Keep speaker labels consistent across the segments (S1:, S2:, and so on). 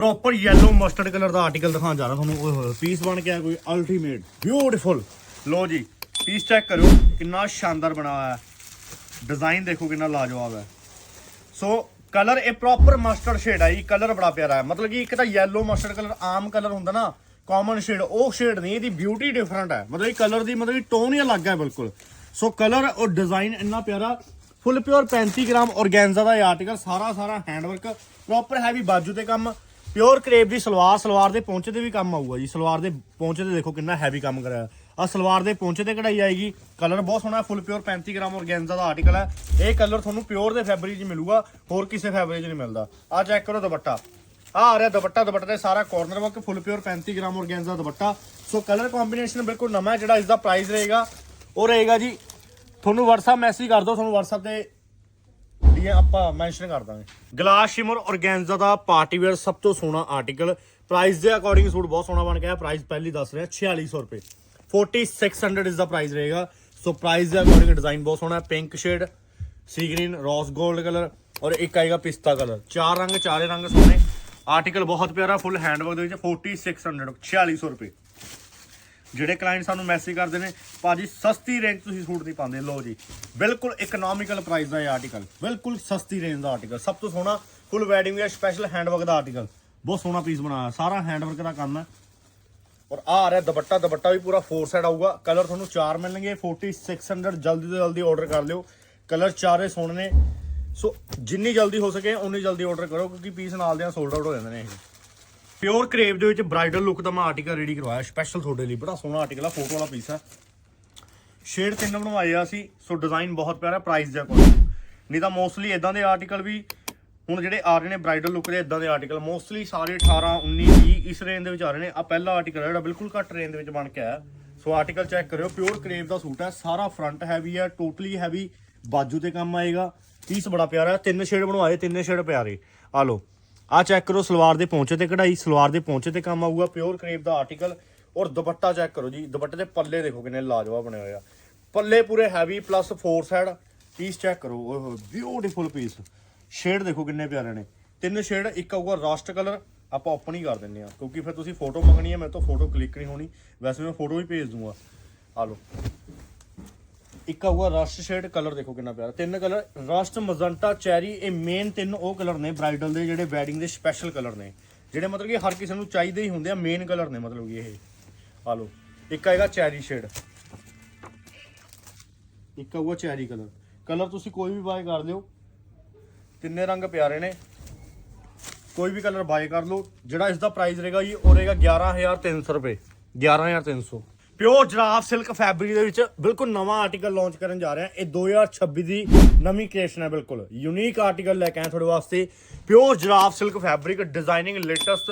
S1: Proper yellow mustard colour ਦਾ article ਦਿਖਾਉਣ ਜਾ ਰਿਹਾ ਤੁਹਾਨੂੰ। ਓਏ ਹੋਏ ਪੀਸ ਬਣ ਕੇ ਆਇਆ ਕੋਈ ਅਲਟੀਮੇਟ ਬਿਊਟੀਫੁਲ ਲੋ ਜੀ ਪੀਸ ਚੈੱਕ ਕਰਿਓ, ਕਿੰਨਾ ਸ਼ਾਨਦਾਰ ਬਣਾ ਹੋਇਆ ਹੈ। ਡਿਜ਼ਾਈਨ ਦੇਖੋ ਕਿੰਨਾ ਲਾਜਵਾਬ ਹੈ। ਸੋ ਕਲਰ ਇਹ ਪ੍ਰੋਪਰ ਮਸਟਰਡ ਸ਼ੇਡ ਹੈ ਜੀ ਕਲਰ ਬੜਾ ਪਿਆਰਾ ਹੈ। ਮਤਲਬ ਕਿ ਇੱਕ ਤਾਂ ਯੈਲੋ ਮਸਟਰਡ ਕਲਰ ਆਮ ਕਲਰ ਹੁੰਦਾ ਨਾ ਕਾਮਨ ਸ਼ੇਡ ਉਹ ਸ਼ੇਡ ਨਹੀਂ, ਇਹਦੀ ਬਿਊਟੀ ਡਿਫਰੈਂਟ ਹੈ। ਮਤਲਬ ਇਹ ਕਲਰ ਦੀ ਮਤਲਬ ਕਿ ਟੋਨ ਹੀ ਅਲੱਗ ਹੈ ਬਿਲਕੁਲ। ਸੋ ਕਲਰ ਔਰ ਡਿਜ਼ਾਈਨ ਇੰਨਾ ਪਿਆਰਾ ਫੁੱਲ ਪਿਓਰ 35 ਗ੍ਰਾਮ ਔਰਗੈਂਜ਼ਾ ਦਾ ਇਹ ਆਰਟੀਕਲ ਸਾਰਾ ਸਾਰਾ ਹੈਂਡਵਰਕ ਪ੍ਰੋਪਰ ਹੈਵੀ ਬਾਜੂ ਤੇ ਕੰਮ। ਪਿਓਰ ਕਰੇਪ ਦੀ ਸਲਵਾਰ ਸਲਵਾਰ ਦੇ ਪੌਂਚੇ ਤੇ ਵੀ ਕੰਮ ਆਊਗਾ ਜੀ। ਸਲਵਾਰ ਦੇ ਪੌਂਚੇ ਤੇ ਦੇਖੋ ਕਿੰਨਾ ਹੈਵੀ ਕੰਮ ਕਰਿਆ। ਆ ਸਲਵਾਰ ਦੇ ਪੌਂਚੇ ਤੇ ਕਢਾਈ ਆਏਗੀ। ਕਲਰ ਬਹੁਤ ਸੋਹਣਾ ਫੁੱਲ ਪਿਓਰ 35 ਗ੍ਰਾਮ ਔਰਗੈਂਜ਼ਾ ਦਾ ਆਰਟੀਕਲ ਹੈ। ਇਹ ਕਲਰ ਤੁਹਾਨੂੰ ਪਿਓਰ ਦੇ ਫੈਬਰਿਕ 'ਚ ਮਿਲੂਗਾ, ਹੋਰ ਕਿਸੇ ਫੈਬਰਿਕ 'ਚ ਨਹੀਂ ਮਿਲਦਾ। ਆ ਚੈੱਕ ਕਰੋ ਦੁਪੱਟਾ। ਆ ਆ ਰਿਹਾ ਦੁਪੱਟਾ ਦੁਪੱਟਾ ਤੇ ਸਾਰਾ corner work full pure 35 gram organza dupatta. So colour combination ਬਿਲਕੁਲ ਨਵਾਂ ਹੈ, ਜਿਹੜਾ ਇਸ ਦਾ ਪ੍ਰਾਈਸ ਰਹੇਗਾ, ਉਹ ਰਹੇਗਾ ਜੀ। ਤੁਹਾਨੂੰ WhatsApp ਮੈਸੇਜ ਕਰ ਦਿਓ, ਤੁਹਾਨੂੰ WhatsApp ਤੇ ਇਹ ਆਪਾਂ ਮੈਂਸ਼ਨ ਕਰ ਦਾਂਗੇ। ਗਲਾਸ ਸ਼ਿਮਰ ਔਰਗੈਂਜ਼ਾ ਦਾ ਪਾਰਟੀ ਵੇਅਰ ਸਭ ਤੋਂ ਸੋਹਣਾ ਆਰਟੀਕਲ ਪ੍ਰਾਈਸ ਦੇ ਅਕੋਰਡਿੰਗ ਸੂਟ ਬਹੁਤ ਸੋਹਣਾ ਬਣ ਗਿਆ। ਪ੍ਰਾਈਸ ਪਹਿਲੀ ਦੱਸ ਰਿਹਾ 4600 ਰੁਪਏ। 4600 ਇਸ ਦਾ ਪ੍ਰਾਈਸ ਰਹੇਗਾ। ਸੋ ਪ੍ਰਾਈਸ ਦੇ ਅਕੋਰਡਿੰਗ ਡਿਜ਼ਾਈਨ ਬਹੁਤ ਸੋਹਣਾ pink shade sea green rose 골ਡ ਕਲਰ ਔਰ ਇੱਕ ਆਏਗਾ ਪਿਸਤਾ ਕਲਰ ਚਾਰ ਰੰਗ, ਚਾਰੇ ਰੰਗ ਸੋਹਣੇ। ਆਰਟੀਕਲ ਬਹੁਤ ਪਿਆਰਾ ਫੁੱਲ ਹੈਂਡਵਰਕ ਦੇ ਵਿੱਚ 4600 4600 ਰੁਪਏ। ਜਿਹੜੇ ਕਲਾਇੰਟ ਸਾਨੂੰ ਮੈਸੇਜ ਕਰਦੇ ਨੇ, ਭਾਜੀ ਸਸਤੀ ਰੇਂਜ ਤੁਸੀਂ ਸੂਟ ਦੀ ਪਾਉਂਦੇ ਲੋ ਜੀ। ਬਿਲਕੁਲ ਇਕਨੋਮਿਕਲ ਪ੍ਰਾਈਸ ਦਾ ਇਹ ਆਰਟੀਕਲ ਬਿਲਕੁਲ ਸਸਤੀ ਰੇਂਜ ਦਾ ਆਰਟੀਕਲ ਸਭ ਤੋਂ ਸੋਹਣਾ full wedding wear special handwork ਦਾ ਆਰਟੀਕਲ ਬਹੁਤ ਸੋਹਣਾ ਪੀਸ ਬਣਾਇਆ ਸਾਰਾ ਹੈਂਡਵਰਕ ਦਾ ਕੰਮ ਹੈ। ਔਰ ਆ ਰਿਹਾ ਦੁਪੱਟਾ। ਦੁਪੱਟਾ ਵੀ ਪੂਰਾ ਫੋਰ ਸਾਈਡ ਆਊਗਾ। ਕਲਰ ਤੁਹਾਨੂੰ ਚਾਰ ਮਿਲਣਗੇ। 4600 ਜਲਦੀ ਤੋਂ ਜਲਦੀ ਆਰਡਰ ਕਰ ਲਿਓ। ਕਲਰ ਚਾਰੇ ਸੋਹਣੇ ਨੇ। ਸੋ ਜਿੰਨੀ ਜਲਦੀ ਹੋ ਸਕੇ ਉਨੀ ਜਲਦੀ ਆਰਡਰ ਕਰੋ, ਕਿਉਂਕਿ ਪੀਸ ਨਾਲ ਦੇ ਸੋਲਡ ਆਊਟ ਹੋ ਜਾਂਦੇ ਨੇ ਇਹ। ਪਿਓਰ ਕਰੇਪ ਦੇ ਵਿੱਚ ਬ੍ਰਾਈਡਲ ਲੁੱਕ ਦਾ ਮੈਂ ਆਰਟੀਕਲ ਰੈਡੀ ਕਰਵਾਇਆ ਸਪੈਸ਼ਲ ਤੁਹਾਡੇ ਲਈ, ਬੜਾ ਸੋਹਣਾ ਆਰਟੀਕਲ ਆ ਫੋਟੋ ਵਾਲਾ ਪੀਸ ਆ। ਸ਼ੇਡ ਤਿੰਨ ਬਣਵਾਏ ਆ ਸੀ ਸੋ ਡਿਜ਼ਾਈਨ ਬਹੁਤ ਪਿਆਰਾ ਪ੍ਰਾਈਸ ਦੇ ਅਕੋਰਡਿੰਗ ਨਹੀਂ। ਤਾਂ ਮੋਸਟਲੀ ਇਦਾਂ ਦੇ ਆਰਟੀਕਲ ਵੀ, ਹੁਣ ਜਿਹੜੇ ਆ ਰਹੇ ਨੇ ਬ੍ਰਾਈਡਲ ਲੁੱਕ ਦੇ ਇਦਾਂ ਦੇ ਆਰਟੀਕਲ ਮੋਸਟਲੀ ਸਾਰੇ 18 19 20 ਇਸ ਰੇਂਜ ਦੇ ਵਿੱਚ ਆ ਰਹੇ ਨੇ। ਆ ਪਹਿਲਾ ਆਰਟੀਕਲ ਜਿਹੜਾ ਬਿਲਕੁਲ ਘੱਟ ਰੇਂਜ ਦੇ ਵਿੱਚ ਬਣ ਕੇ ਆਇਆ। ਸੋ ਆਰਟੀਕਲ ਚੈੱਕ ਕਰਿਓ ਪਿਓਰ ਕਰੇਪ ਦਾ ਸੂਟ ਹੈ ਸਾਰਾ ਫਰੰਟ ਹੈਵੀ ਹੈ ਟੋਟਲੀ ਹੈਵੀ ਬਾਜੂ ਤੇ ਕੰਮ ਆਏਗਾ। ਪੀਸ ਬੜਾ ਪਿਆਰਾ ਹੈ ਤਿੰਨ ਸ਼ੇਡ ਬਣਵਾਏ, ਤਿੰਨੇ ਸ਼ੇਡ ਪਿਆਰੇ। ਆ ਲਓ। ਆ ਚੈੱਕ ਕਰੋ, ਸਲਵਾਰ ਦੇ ਪੌਂਚੇ ਤੇ ਕਢਾਈ, ਸਲਵਾਰ ਦੇ ਪੌਂਚੇ ਤੇ ਕੰਮ ਆਊਗਾ ਪਿਓਰ ਕਰੇਪ ਦਾ ਆਰਟੀਕਲ ਔਰ ਦੁਪੱਟਾ ਚੈੱਕ ਕਰੋ ਜੀ, ਦੁਪੱਟੇ ਦੇ ਪੱਲੇ ਦੇਖੋ ਕਿੰਨੇ ਲਾਜਵਾਬ ਬਣੇ ਹੋਏ ਆ। ਪੱਲੇ ਪੂਰੇ heavy plus four side piece check ਕਰੋ ਓਏ ਹੋਏ ਬਿਊਟੀਫੁਲ ਪੀਸ ਸ਼ੇਡ ਦੇਖੋ ਕਿੰਨੇ ਪਿਆਰੇ ਨੇ। ਤਿੰਨ ਸ਼ੇਡ ਇੱਕ ਆਊਗਾ ਰਸਟ ਕਲਰ ਆਪਾਂ ਓਪਨ ਹੀ ਕਰ ਦਿੰਨੇ ਆ ਕਿਉਂਕਿ ਫਿਰ ਤੁਸੀਂ ਫੋਟੋ ਮੰਗਣੀ ਹੈ, ਮੇਰੇ ਤੋਂ ਫੋਟੋ ਕਲਿੱਕ ਨਹੀਂ ਹੋਣੀ। ਵੈਸੇ ਮੈਂ ਫੋਟੋ ਵੀ ਭੇਜ ਦੂੰਗਾ। ਆ ਲਓ। ਇੱਕ ਆਊਗਾ ਰਸਟ ਸ਼ੇਡ ਕਲਰ ਦੇਖੋ ਕਿੰਨਾ ਪਿਆਰਾ। ਤਿੰਨ ਕਲਰ ਰਸਟ ਮਜ਼ੰਟਾ, ਚੈਰੀ, ਇਹ ਮੇਨ ਤਿੰਨ ਉਹ ਕਲਰ ਨੇ ਬ੍ਰਾਈਡਲ ਦੇ ਜਿਹੜੇ ਵੈਡਿੰਗ ਦੇ ਸਪੈਸ਼ਲ ਕਲਰ ਨੇ। ਜਿਹੜੇ ਮਤਲਬ ਕਿ ਹਰ ਕਿਸੇ ਨੂੰ ਚਾਹੀਦੇ ਹੀ ਹੁੰਦੇ ਆ ਮੇਨ ਕਲਰ ਨੇ ਮਤਲਬ ਕਿ ਇਹ। ਆ ਲਓ, ਇੱਕ ਆਏਗਾ ਚੈਰੀ ਸ਼ੇਡ ਇੱਕ ਆਊਗਾ ਚੈਰੀ ਕਲਰ ਕਲਰ ਤੁਸੀਂ ਕੋਈ ਵੀ ਬਾਏ ਕਰ ਲਿਓ। ਤਿੰਨੇ ਰੰਗ ਪਿਆਰੇ ਨੇ। ਕੋਈ ਵੀ ਕਲਰ ਬਾਏ ਕਰ ਲਓ। ਜਿਹੜਾ ਇਸ ਦਾ ਪ੍ਰਾਈਸ ਰਹੇਗਾ ਜੀ, ਉਹ ਰਹੇਗਾ 11300 ਰੁਪਏ। 11300 ਪਿਓਰ ਜਰਾਫ ਸਿਲਕ ਫੈਬਰਿਕ ਦੇ ਵਿੱਚ ਬਿਲਕੁਲ ਨਵਾਂ ਆਰਟੀਕਲ ਲਾਂਚ ਕਰਨ ਜਾ ਰਹੇ। ਹਾਂ ਇਹ 2026 ਦੀ ਨਵੀਂ ਕ੍ਰੀਏਸ਼ਨ ਹੈ ਬਿਲਕੁਲ ਯੂਨੀਕ ਆਰਟੀਕਲ ਲੈ ਕੇ ਆਏ ਤੁਹਾਡੇ ਵਾਸਤੇ। Pure ਜਰਾਫ silk fabric designing latest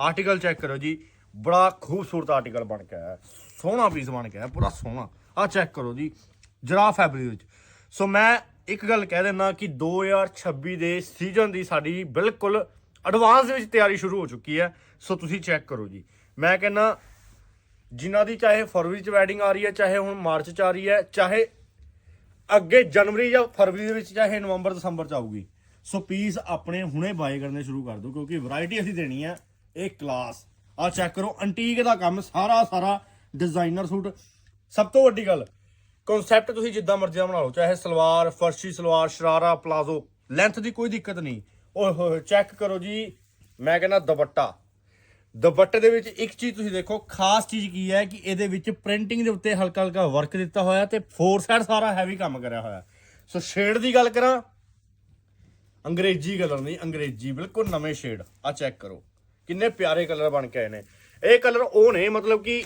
S1: article check ਕਰੋ ਜੀ। ਬੜਾ ਖੂਬਸੂਰਤ ਆਰਟੀਕਲ ਬਣ ਕੇ ਆਇਆ। ਹੈ। ਸੋਹਣਾ ਪੀਸ ਬਣ ਕੇ ਆਇਆ, ਪੂਰਾ ਸੋਹਣਾ। ਆ ਚੈੱਕ ਕਰੋ ਜੀ, ਜਰਾਫ ਫੈਬਰਿਕ ਵਿੱਚ। ਸੋ ਮੈਂ ਇੱਕ ਗੱਲ ਕਹਿ ਦਿੰਦਾ ਕਿ 2026 ਦੇ ਸੀਜ਼ਨ ਦੀ ਸਾਡੀ ਬਿਲਕੁਲ ਐਡਵਾਂਸ ਦੇ ਵਿੱਚ ਤਿਆਰੀ ਸ਼ੁਰੂ ਹੋ ਚੁੱਕੀ ਹੈ। ਸੋ ਤੁਸੀਂ ਚੈੱਕ ਕਰੋ ਜੀ। ਮੈਂ ਕਹਿੰਦਾ ਜਿਨ੍ਹਾਂ ਦੀ ਚਾਹੇ ਫਰਵਰੀ ਚ ਵੈਡਿੰਗ ਆ ਰਹੀ ਹੈ, ਚਾਹੇ ਹੁਣ ਮਾਰਚ ਚ ਆ ਰਹੀ ਹੈ, ਚਾਹੇ ਅੱਗੇ ਜਨਵਰੀ ਜਾਂ ਫਰਵਰੀ ਦੇ ਵਿੱਚ, ਚਾਹੇ ਨਵੰਬਰ, ਦਸੰਬਰ ਚ ਆਊਗੀ। ਸੋ ਪੀਸ ਆਪਣੇ ਹੁਣੇ ਬਾਏ ਕਰਨੇ ਸ਼ੁਰੂ ਕਰ ਦਿਓ, ਕਿਉਂਕਿ ਵੈਰਾਈਟੀ ਅਸੀਂ ਦੇਣੀ ਹੈ, ਇਹ ਕਲਾਸ ਆ ਚੈੱਕ ਕਰੋ ਅੰਟੀਕ ਦਾ ਕੰਮ, ਸਾਰਾ ਸਾਰਾ ਡਿਜ਼ਾਈਨਰ ਸੂਟ। ਸਭ ਤੋਂ ਵੱਡੀ ਗੱਲ ਕਨਸੈਪਟ ਤੁਸੀਂ ਜਿੱਦਾਂ ਮਰਜ਼ੀ ਦਾ ਬਣਾ ਲਓ, ਚਾਹੇ ਸਲਵਾਰ, ਫਰਸ਼ੀ ਸਲਵਾਰ, ਸ਼ਰਾਰਾ, ਪਲਾਜ਼ੋ ਲੈਂਥ ਦੀ ਕੋਈ ਦਿੱਕਤ ਨਹੀਂ। ਓਏ ਹੋਏ ਚੈੱਕ ਕਰੋ ਜੀ, ਮੈਂ ਕਹਿੰਦਾ ਦੁਪੱਟਾ। ਦੁਪੱਟੇ ਦੇ ਵਿੱਚ ਇੱਕ ਚੀਜ਼ ਤੁਸੀਂ ਦੇਖੋ, ਖਾਸ ਚੀਜ਼ ਕੀ ਹੈ ਕਿ ਇਹਦੇ ਵਿੱਚ ਪ੍ਰਿੰਟਿੰਗ ਦੇ ਉੱਤੇ ਹਲਕਾ ਹਲਕਾ ਵਰਕ ਦਿੱਤਾ ਹੋਇਆ ਤੇ ਫੋਰ ਸਾਈਡ ਸਾਰਾ ਹੈਵੀ ਕੰਮ ਕਰਿਆ ਹੋਇਆ। ਸੋ ਸ਼ੇਡ ਦੀ ਗੱਲ ਕਰਾਂ, ਅੰਗਰੇਜ਼ੀ ਕਲਰ ਨਹੀਂ, ਅੰਗਰੇਜ਼ੀ, ਬਿਲਕੁਲ ਨਵੇਂ ਸ਼ੇਡ ਆ ਚੈੱਕ ਕਰੋ। ਕਿੰਨੇ ਪਿਆਰੇ ਕਲਰ ਬਣ ਕੇ ਆਏ ਨੇ। ਇਹ ਕਲਰ ਉਹ ਨੇ, ਮਤਲਬ ਕਿ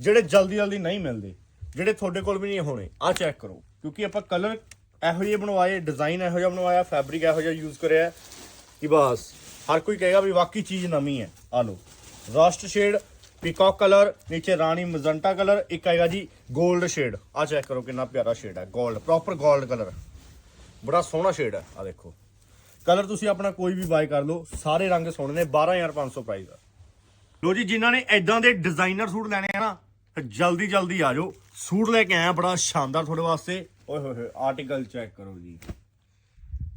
S1: ਜਿਹੜੇ ਜਲਦੀ ਜਲਦੀ ਨਹੀਂ ਮਿਲਦੇ, ਜਿਹੜੇ ਤੁਹਾਡੇ ਕੋਲ ਵੀ ਨਹੀਂ ਹੋਣੇ ਆ ਚੈੱਕ ਕਰੋ। ਕਿਉਂਕਿ ਆਪਾਂ ਕਲਰ ਇਹੋ ਜਿਹੇ ਬਣਵਾਏ ਡਿਜ਼ਾਈਨ ਇਹੋ ਜਿਹਾ ਬਣਵਾਇਆ ਫੈਬਰਿਕ ਇਹੋ ਜਿਹਾ ਯੂਜ਼ ਕਰਿਆ ਕਿ ਬਸ, ਹਰ ਕੋਈ ਕਹੇਗਾ ਵੀ ਵਾਕਈ ਚੀਜ਼ ਨਵੀਂ ਹੈ ਆ ਲਓ। ਰਸਟ ਸ਼ੇਡ, ਪੀਕੌਕ ਕਲਰ, ਨੀਚੇ ਰਾਣੀ ਮਜ਼ੰਟਾ ਕਲਰ, ਇੱਕ ਆਏਗਾ ਜੀ 골ਡ ਸ਼ੇਡ। ਆ ਚੈੱਕ ਕਰੋ ਕਿੰਨਾ ਪਿਆਰਾ ਸ਼ੇਡ ਹੈ 골ਡ ਪ੍ਰੋਪਰ 골ਡ ਕਲਰ ਬੜਾ ਸੋਹਣਾ ਸ਼ੇਡ ਹੈ ਆ ਦੇਖੋ। ਕਲਰ ਤੁਸੀਂ ਆਪਣਾ ਕੋਈ ਵੀ ਬਾਈ ਕਰ ਲਓ, ਸਾਰੇ ਰੰਗ ਸੋਹਣੇ ਨੇ 12500 ਪ੍ਰਾਈਸ ਆ ਲੋ ਜੀ, ਜਿਨ੍ਹਾਂ ਨੇ ਐਦਾਂ ਦੇ ਡਿਜ਼ਾਈਨਰ ਸੂਟ ਲੈਣੇ ਆ ਨਾ ਜਲਦੀ ਜਲਦੀ ਆ ਜਾਓ। ਸੂਟ ਲੈ ਕੇ ਆਇਆ ਬੜਾ ਸ਼ਾਨਦਾਰ ਤੁਹਾਡੇ ਵਾਸਤੇ। ਓਏ ਹੋਏ ਹੋਏ ਆਰਟੀਕਲ ਚੈੱਕ ਕਰੋ ਜੀ।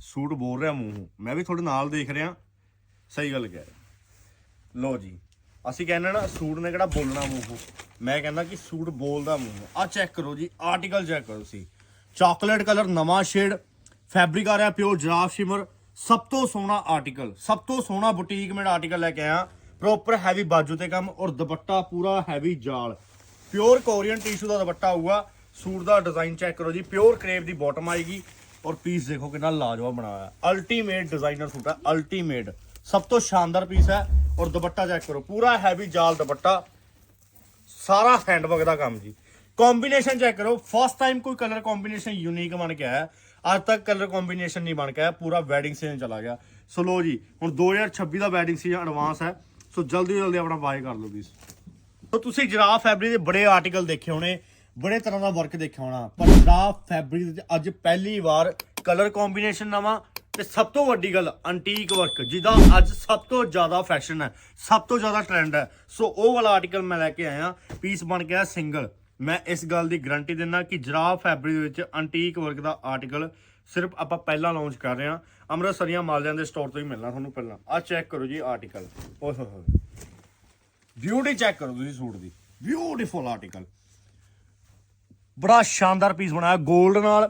S1: ਸੂਟ ਬੋਲ ਰਿਹਾ ਮੂੰਹ ਮੈਂ ਵੀ ਤੁਹਾਡੇ ਨਾਲ ਦੇਖ ਰਿਹਾ। ਸਹੀ ਗੱਲ ਕਹਿ ਰਿਹਾ ਲੋ ਜੀ ਅਸੀਂ ਕਹਿੰਦੇ ਨਾ ਸੂਟ ਨੇ ਕਿਹੜਾ ਬੋਲਣਾ ਮੂੰਹ ਮੈਂ ਕਹਿੰਦਾ ਕਿ ਸੂਟ ਬੋਲਦਾ ਮੂੰਹੋਂ ਆ ਚੈੱਕ ਕਰੋ ਜੀ ਆਰਟੀਕਲ ਚੈੱਕ ਕਰੋ ਤੁਸੀਂ। ਚਾਕਲੇਟ ਕਲਰ ਨਵਾਂ ਸ਼ੇਡ ਫੈਬਰਿਕ ਆ ਰਿਹਾ ਪਿਓਰ ਜਰਾਫ ਸ਼ਿਮਰ ਸਭ ਤੋਂ ਸੋਹਣਾ ਆਰਟੀਕਲ ਸਭ ਤੋਂ ਸੋਹਣਾ ਬੁਟੀਕ ਮੇਡ ਆਰਟੀਕਲ ਲੈ ਕੇ ਆਇਆ। ਪ੍ਰੋਪਰ ਹੈਵੀ ਬਾਜੂ ਤੇ ਕੰਮ ਔਰ ਦੁਪੱਟਾ ਪੂਰਾ ਹੈਵੀ ਜਾਲ। ਪਿਓਰ ਕੋਰੀਅਨ ਟਿਸ਼ੂ ਦਾ ਦੁਪੱਟਾ ਆਊਗਾ ਸੂਟ ਦਾ ਡਿਜ਼ਾਈਨ ਚੈੱਕ ਕਰੋ ਜੀ ਪਿਓਰ ਕਰੇਪ ਦੀ ਬਾਟਮ ਆਏਗੀ। ਔਰ ਪੀਸ ਦੇਖੋ ਕਿੰਨਾ ਲਾਜਵਾਬ ਬਣਾਇਆ ਅਲਟੀਮੇਟ ਡਿਜ਼ਾਈਨਰ ਸੂਟ ਹੈ ਅਲਟੀਮੇਟ ਸਭ ਤੋਂ ਸ਼ਾਨਦਾਰ ਪੀਸ ਹੈ। ਔਰ ਦੁਪੱਟਾ ਚੈੱਕ ਕਰੋ। ਪੂਰਾ ਹੈਵੀ ਜਾਲ ਦੁਪੱਟਾ। ਸਾਰਾ ਹੈਂਡਵਰਕ ਦਾ ਕੰਮ ਜੀ। ਕੰਬੀਨੇਸ਼ਨ ਚੈੱਕ ਕਰੋ। ਫਸਟ ਟਾਈਮ ਕੋਈ ਕਲਰ ਕੰਬੀਨੇਸ਼ਨ ਯੂਨੀਕ ਬਣ ਕੇ ਆਇਆ ਅੱਜ ਤੱਕ ਕਲਰ ਕੰਬੀਨੇਸ਼ਨ ਨਹੀਂ ਬਣ ਕੇ ਆਇਆ ਪੂਰਾ ਵੈਡਿੰਗ ਸੀਜ਼ਨ ਚਲਾ ਗਿਆ। ਸੋ ਲੋ ਜੀ, ਹੁਣ 2026 ਦਾ ਵੈਡਿੰਗ ਸੀਜ਼ਨ ਐਡਵਾਂਸ ਹੈ। ਸੋ ਜਲਦੀ ਜਲਦੀ ਆਪਣਾ ਬਾਏ ਕਰ ਲਓ ਪਲੀਜ਼ ਸੋ ਤੁਸੀਂ ਜਰਾਫ ਫੈਬਰਿਕ ਦੇ ਬੜੇ ਆਰਟੀਕਲ ਦੇਖੇ ਹੋਣੇ। ਬੜੇ ਤਰ੍ਹਾਂ ਦਾ ਵਰਕ ਦੇਖਿਆ ਹੋਣਾ। ਪਰ ਜਰਾਫ ਫੈਬਰਿਕ ਦੇ ਅੱਜ ਪਹਿਲੀ ਵਾਰ ਕਲਰ ਕੰਬੀਨੇਸ਼ਨ ਨਵਾਂ ਤੇ ਸਭ ਤੋਂ ਵੱਡੀ ਗੱਲ ਅੰਟੀਕ ਵਰਕ ਜਿਹਦਾ ਅੱਜ ਸਭ ਤੋਂ ਜ਼ਿਆਦਾ ਫੈਸ਼ਨ ਹੈ, ਸਭ ਤੋਂ ਜ਼ਿਆਦਾ ਟ੍ਰੈਂਡ ਹੈ। ਸੋ ਉਹ ਵਾਲਾ ਆਰਟੀਕਲ ਮੈਂ ਲੈ ਕੇ ਆਇਆ ਪੀਸ ਬਣ ਗਿਆ ਸਿੰਗਲ ਮੈਂ ਇਸ ਗੱਲ ਦੀ ਗਾਰੰਟੀ ਦਿੰਦਾ ਕਿ ਜਰਾਫ ਫੈਬਰਿਕ ਦੇ ਵਿੱਚ ਅੰਟੀਕ ਵਰਕ ਦਾ ਆਰਟੀਕਲ ਸਿਰਫ ਆਪਾਂ ਪਹਿਲਾਂ ਲਾਂਚ ਕਰ ਰਹੇ ਹਾਂ। ਅੰਮ੍ਰਿਤਸਰੀਆਂ ਮਾਲਿਆਂ ਦੇ ਸਟੋਰ ਤੋਂ ਹੀ ਮਿਲਣਾ ਤੁਹਾਨੂੰ ਪਹਿਲਾਂ। ਆ ਚੈੱਕ ਕਰੋ ਜੀ ਆਰਟੀਕਲ ਓਏ ਹੋਏ ਹੋਏ। ਬਿਊਟੀ ਚੈੱਕ ਕਰੋ ਤੁਸੀਂ ਸੂਟ ਦੀ। ਬਿਊਟੀਫੁਲ ਆਰਟੀਕਲ ਬੜਾ ਸ਼ਾਨਦਾਰ ਪੀਸ ਬਣਾਇਆ 골ਡ ਨਾਲ।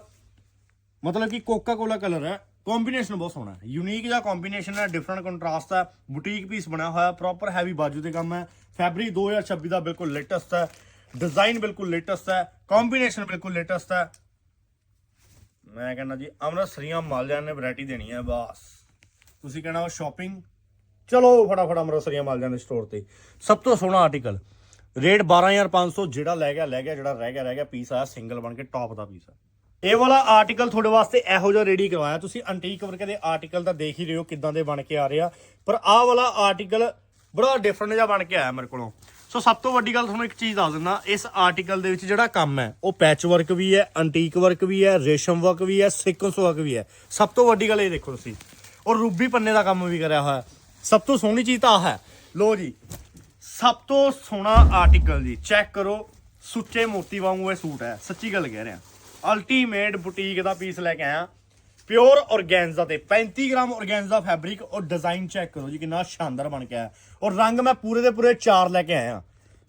S1: ਮਤਲਬ ਕਿ ਕੋਕਾ ਕੋਲਾ ਕਲਰ ਹੈ। ਕੰਬੀਨੇਸ਼ਨ ਬਹੁਤ ਸੋਹਣਾ ਹੈ। ਯੂਨੀਕ ਜਿਹਾ ਕੰਬੀਨੇਸ਼ਨ ਹੈ ਡਿਫਰੈਂਟ ਕੰਟਰਾਸਟ ਹੈ ਬੁਟੀਕ ਪੀਸ ਬਣਿਆ ਹੋਇਆ ਪ੍ਰੋਪਰ ਹੈਵੀ ਬਾਜੂ ਦੇ ਕੰਮ ਹੈ। ਫੈਬਰਿਕ 2026 ਦਾ ਬਿਲਕੁਲ ਲੇਟੈਸਟ ਹੈ। ਡਿਜ਼ਾਈਨ ਬਿਲਕੁਲ ਲੇਟੈਸਟ ਹੈ। ਕੰਬੀਨੇਸ਼ਨ ਬਿਲਕੁਲ ਲੇਟੈਸਟ ਹੈ। ਮੈਂ ਕਹਿੰਦਾ ਜੀ, ਅੰਮ੍ਰਿਤਸਰੀਆਂ ਮਾਲਿਆਂ ਨੇ ਵੈਰਾਈਟੀ ਦੇਣੀ ਹੈ, ਬਸ। ਤੁਸੀਂ ਕਹਿਣਾ ਸ਼ਾਪਿੰਗ ਚਲੋ ਫਟਾਫਟ ਅੰਮ੍ਰਿਤਸਰੀਆਂ ਮਾਲਿਆਂ ਦੇ ਸਟੋਰ ਤੇ। ਸਭ ਤੋਂ ਸੋਹਣਾ ਆਰਟੀਕਲ ਰੇਟ 12500 ਜਿਹੜਾ ਲੈ ਗਿਆ ਲੈ ਗਿਆ, ਜਿਹੜਾ ਰਹਿ ਗਿਆ ਰਹਿ ਗਿਆ ਪੀਸ ਆਇਆ ਸਿੰਗਲ ਬਣ ਕੇ ਟੌਪ ਦਾ ਪੀਸ ਆ ਇਹ ਵਾਲਾ ਆਰਟੀਕਲ ਤੁਹਾਡੇ ਵਾਸਤੇ ਇਹੋ ਜਿਹਾ ਰੈਡੀ ਕਰਵਾਇਆ। ਤੁਸੀਂ ਅੰਟੀਕ ਵਰਕ ਦੇ ਆਰਟੀਕਲ ਤਾਂ ਦੇਖ ਹੀ ਰਹੇ ਹੋ ਕਿਦਾਂ ਦੇ ਬਣ ਕੇ ਆ ਰਿਹਾ ਪਰ ਆਹ ਵਾਲਾ ਆਰਟੀਕਲ ਬੜਾ ਡਿਫਰੈਂਟ ਜਿਹਾ ਬਣ ਕੇ ਆਇਆ ਮੇਰੇ ਕੋਲੋਂ। ਸੋ ਸਭ ਤੋਂ ਵੱਡੀ ਗੱਲ ਤੁਹਾਨੂੰ ਇੱਕ ਚੀਜ਼ ਦੱਸ ਦਿੰਦਾ, ਇਸ ਆਰਟੀਕਲ ਦੇ ਵਿੱਚ ਜਿਹੜਾ ਕੰਮ ਹੈ, ਉਹ ਪੈਚ ਵਰਕ ਵੀ ਹੈ ਅੰਟੀਕ ਵਰਕ ਵੀ ਹੈ, ਰੇਸ਼ਮ ਵਰਕ ਵੀ ਹੈ ਸੀਕੁਐਂਸ ਵਰਕ ਵੀ ਹੈ। ਸਭ ਤੋਂ ਵੱਡੀ ਗੱਲ ਇਹ ਦੇਖੋ ਤੁਸੀਂ ਔਰ ਰੂਬੀ ਪੰਨੇ ਦਾ ਕੰਮ ਵੀ ਕਰਿਆ ਹੋਇਆ। ਸਭ ਤੋਂ ਸੋਹਣੀ ਚੀਜ਼ ਤਾਂ ਆਹ ਹੈ। ਲੋ ਜੀ, ਸਭ ਤੋਂ ਸੋਹਣਾ ਆਰਟੀਕਲ ਜੀ ਚੈੱਕ ਕਰੋ, ਸੁੱਚੇ ਮੋਤੀ ਵਾਂਗੂ ਇਹ ਸੂਟ ਹੈ, ਸੱਚੀ ਗੱਲ ਕਹਿ ਰਿਹਾ। ਅਲਟੀਮੇਟ ਬੁਟੀਕ ਦਾ ਪੀਸ ਲੈ ਕੇ ਆਇਆ। ਪਿਓਰ ਔਰਗੈਂਜ਼ਾ ਤੇ 35 ਗ੍ਰਾਮ ਔਰਗੈਂਜ਼ਾ ਫੈਬਰਿਕ ਔਰ ਡਿਜ਼ਾਈਨ ਚੈੱਕ ਕਰੋ ਜੀ, ਕਿੰਨਾ ਸ਼ਾਨਦਾਰ ਬਣ ਕੇ ਆਇਆ। ਔਰ ਰੰਗ ਮੈਂ ਪੂਰੇ ਦੇ ਪੂਰੇ ਚਾਰ ਲੈ ਕੇ ਆਇਆ।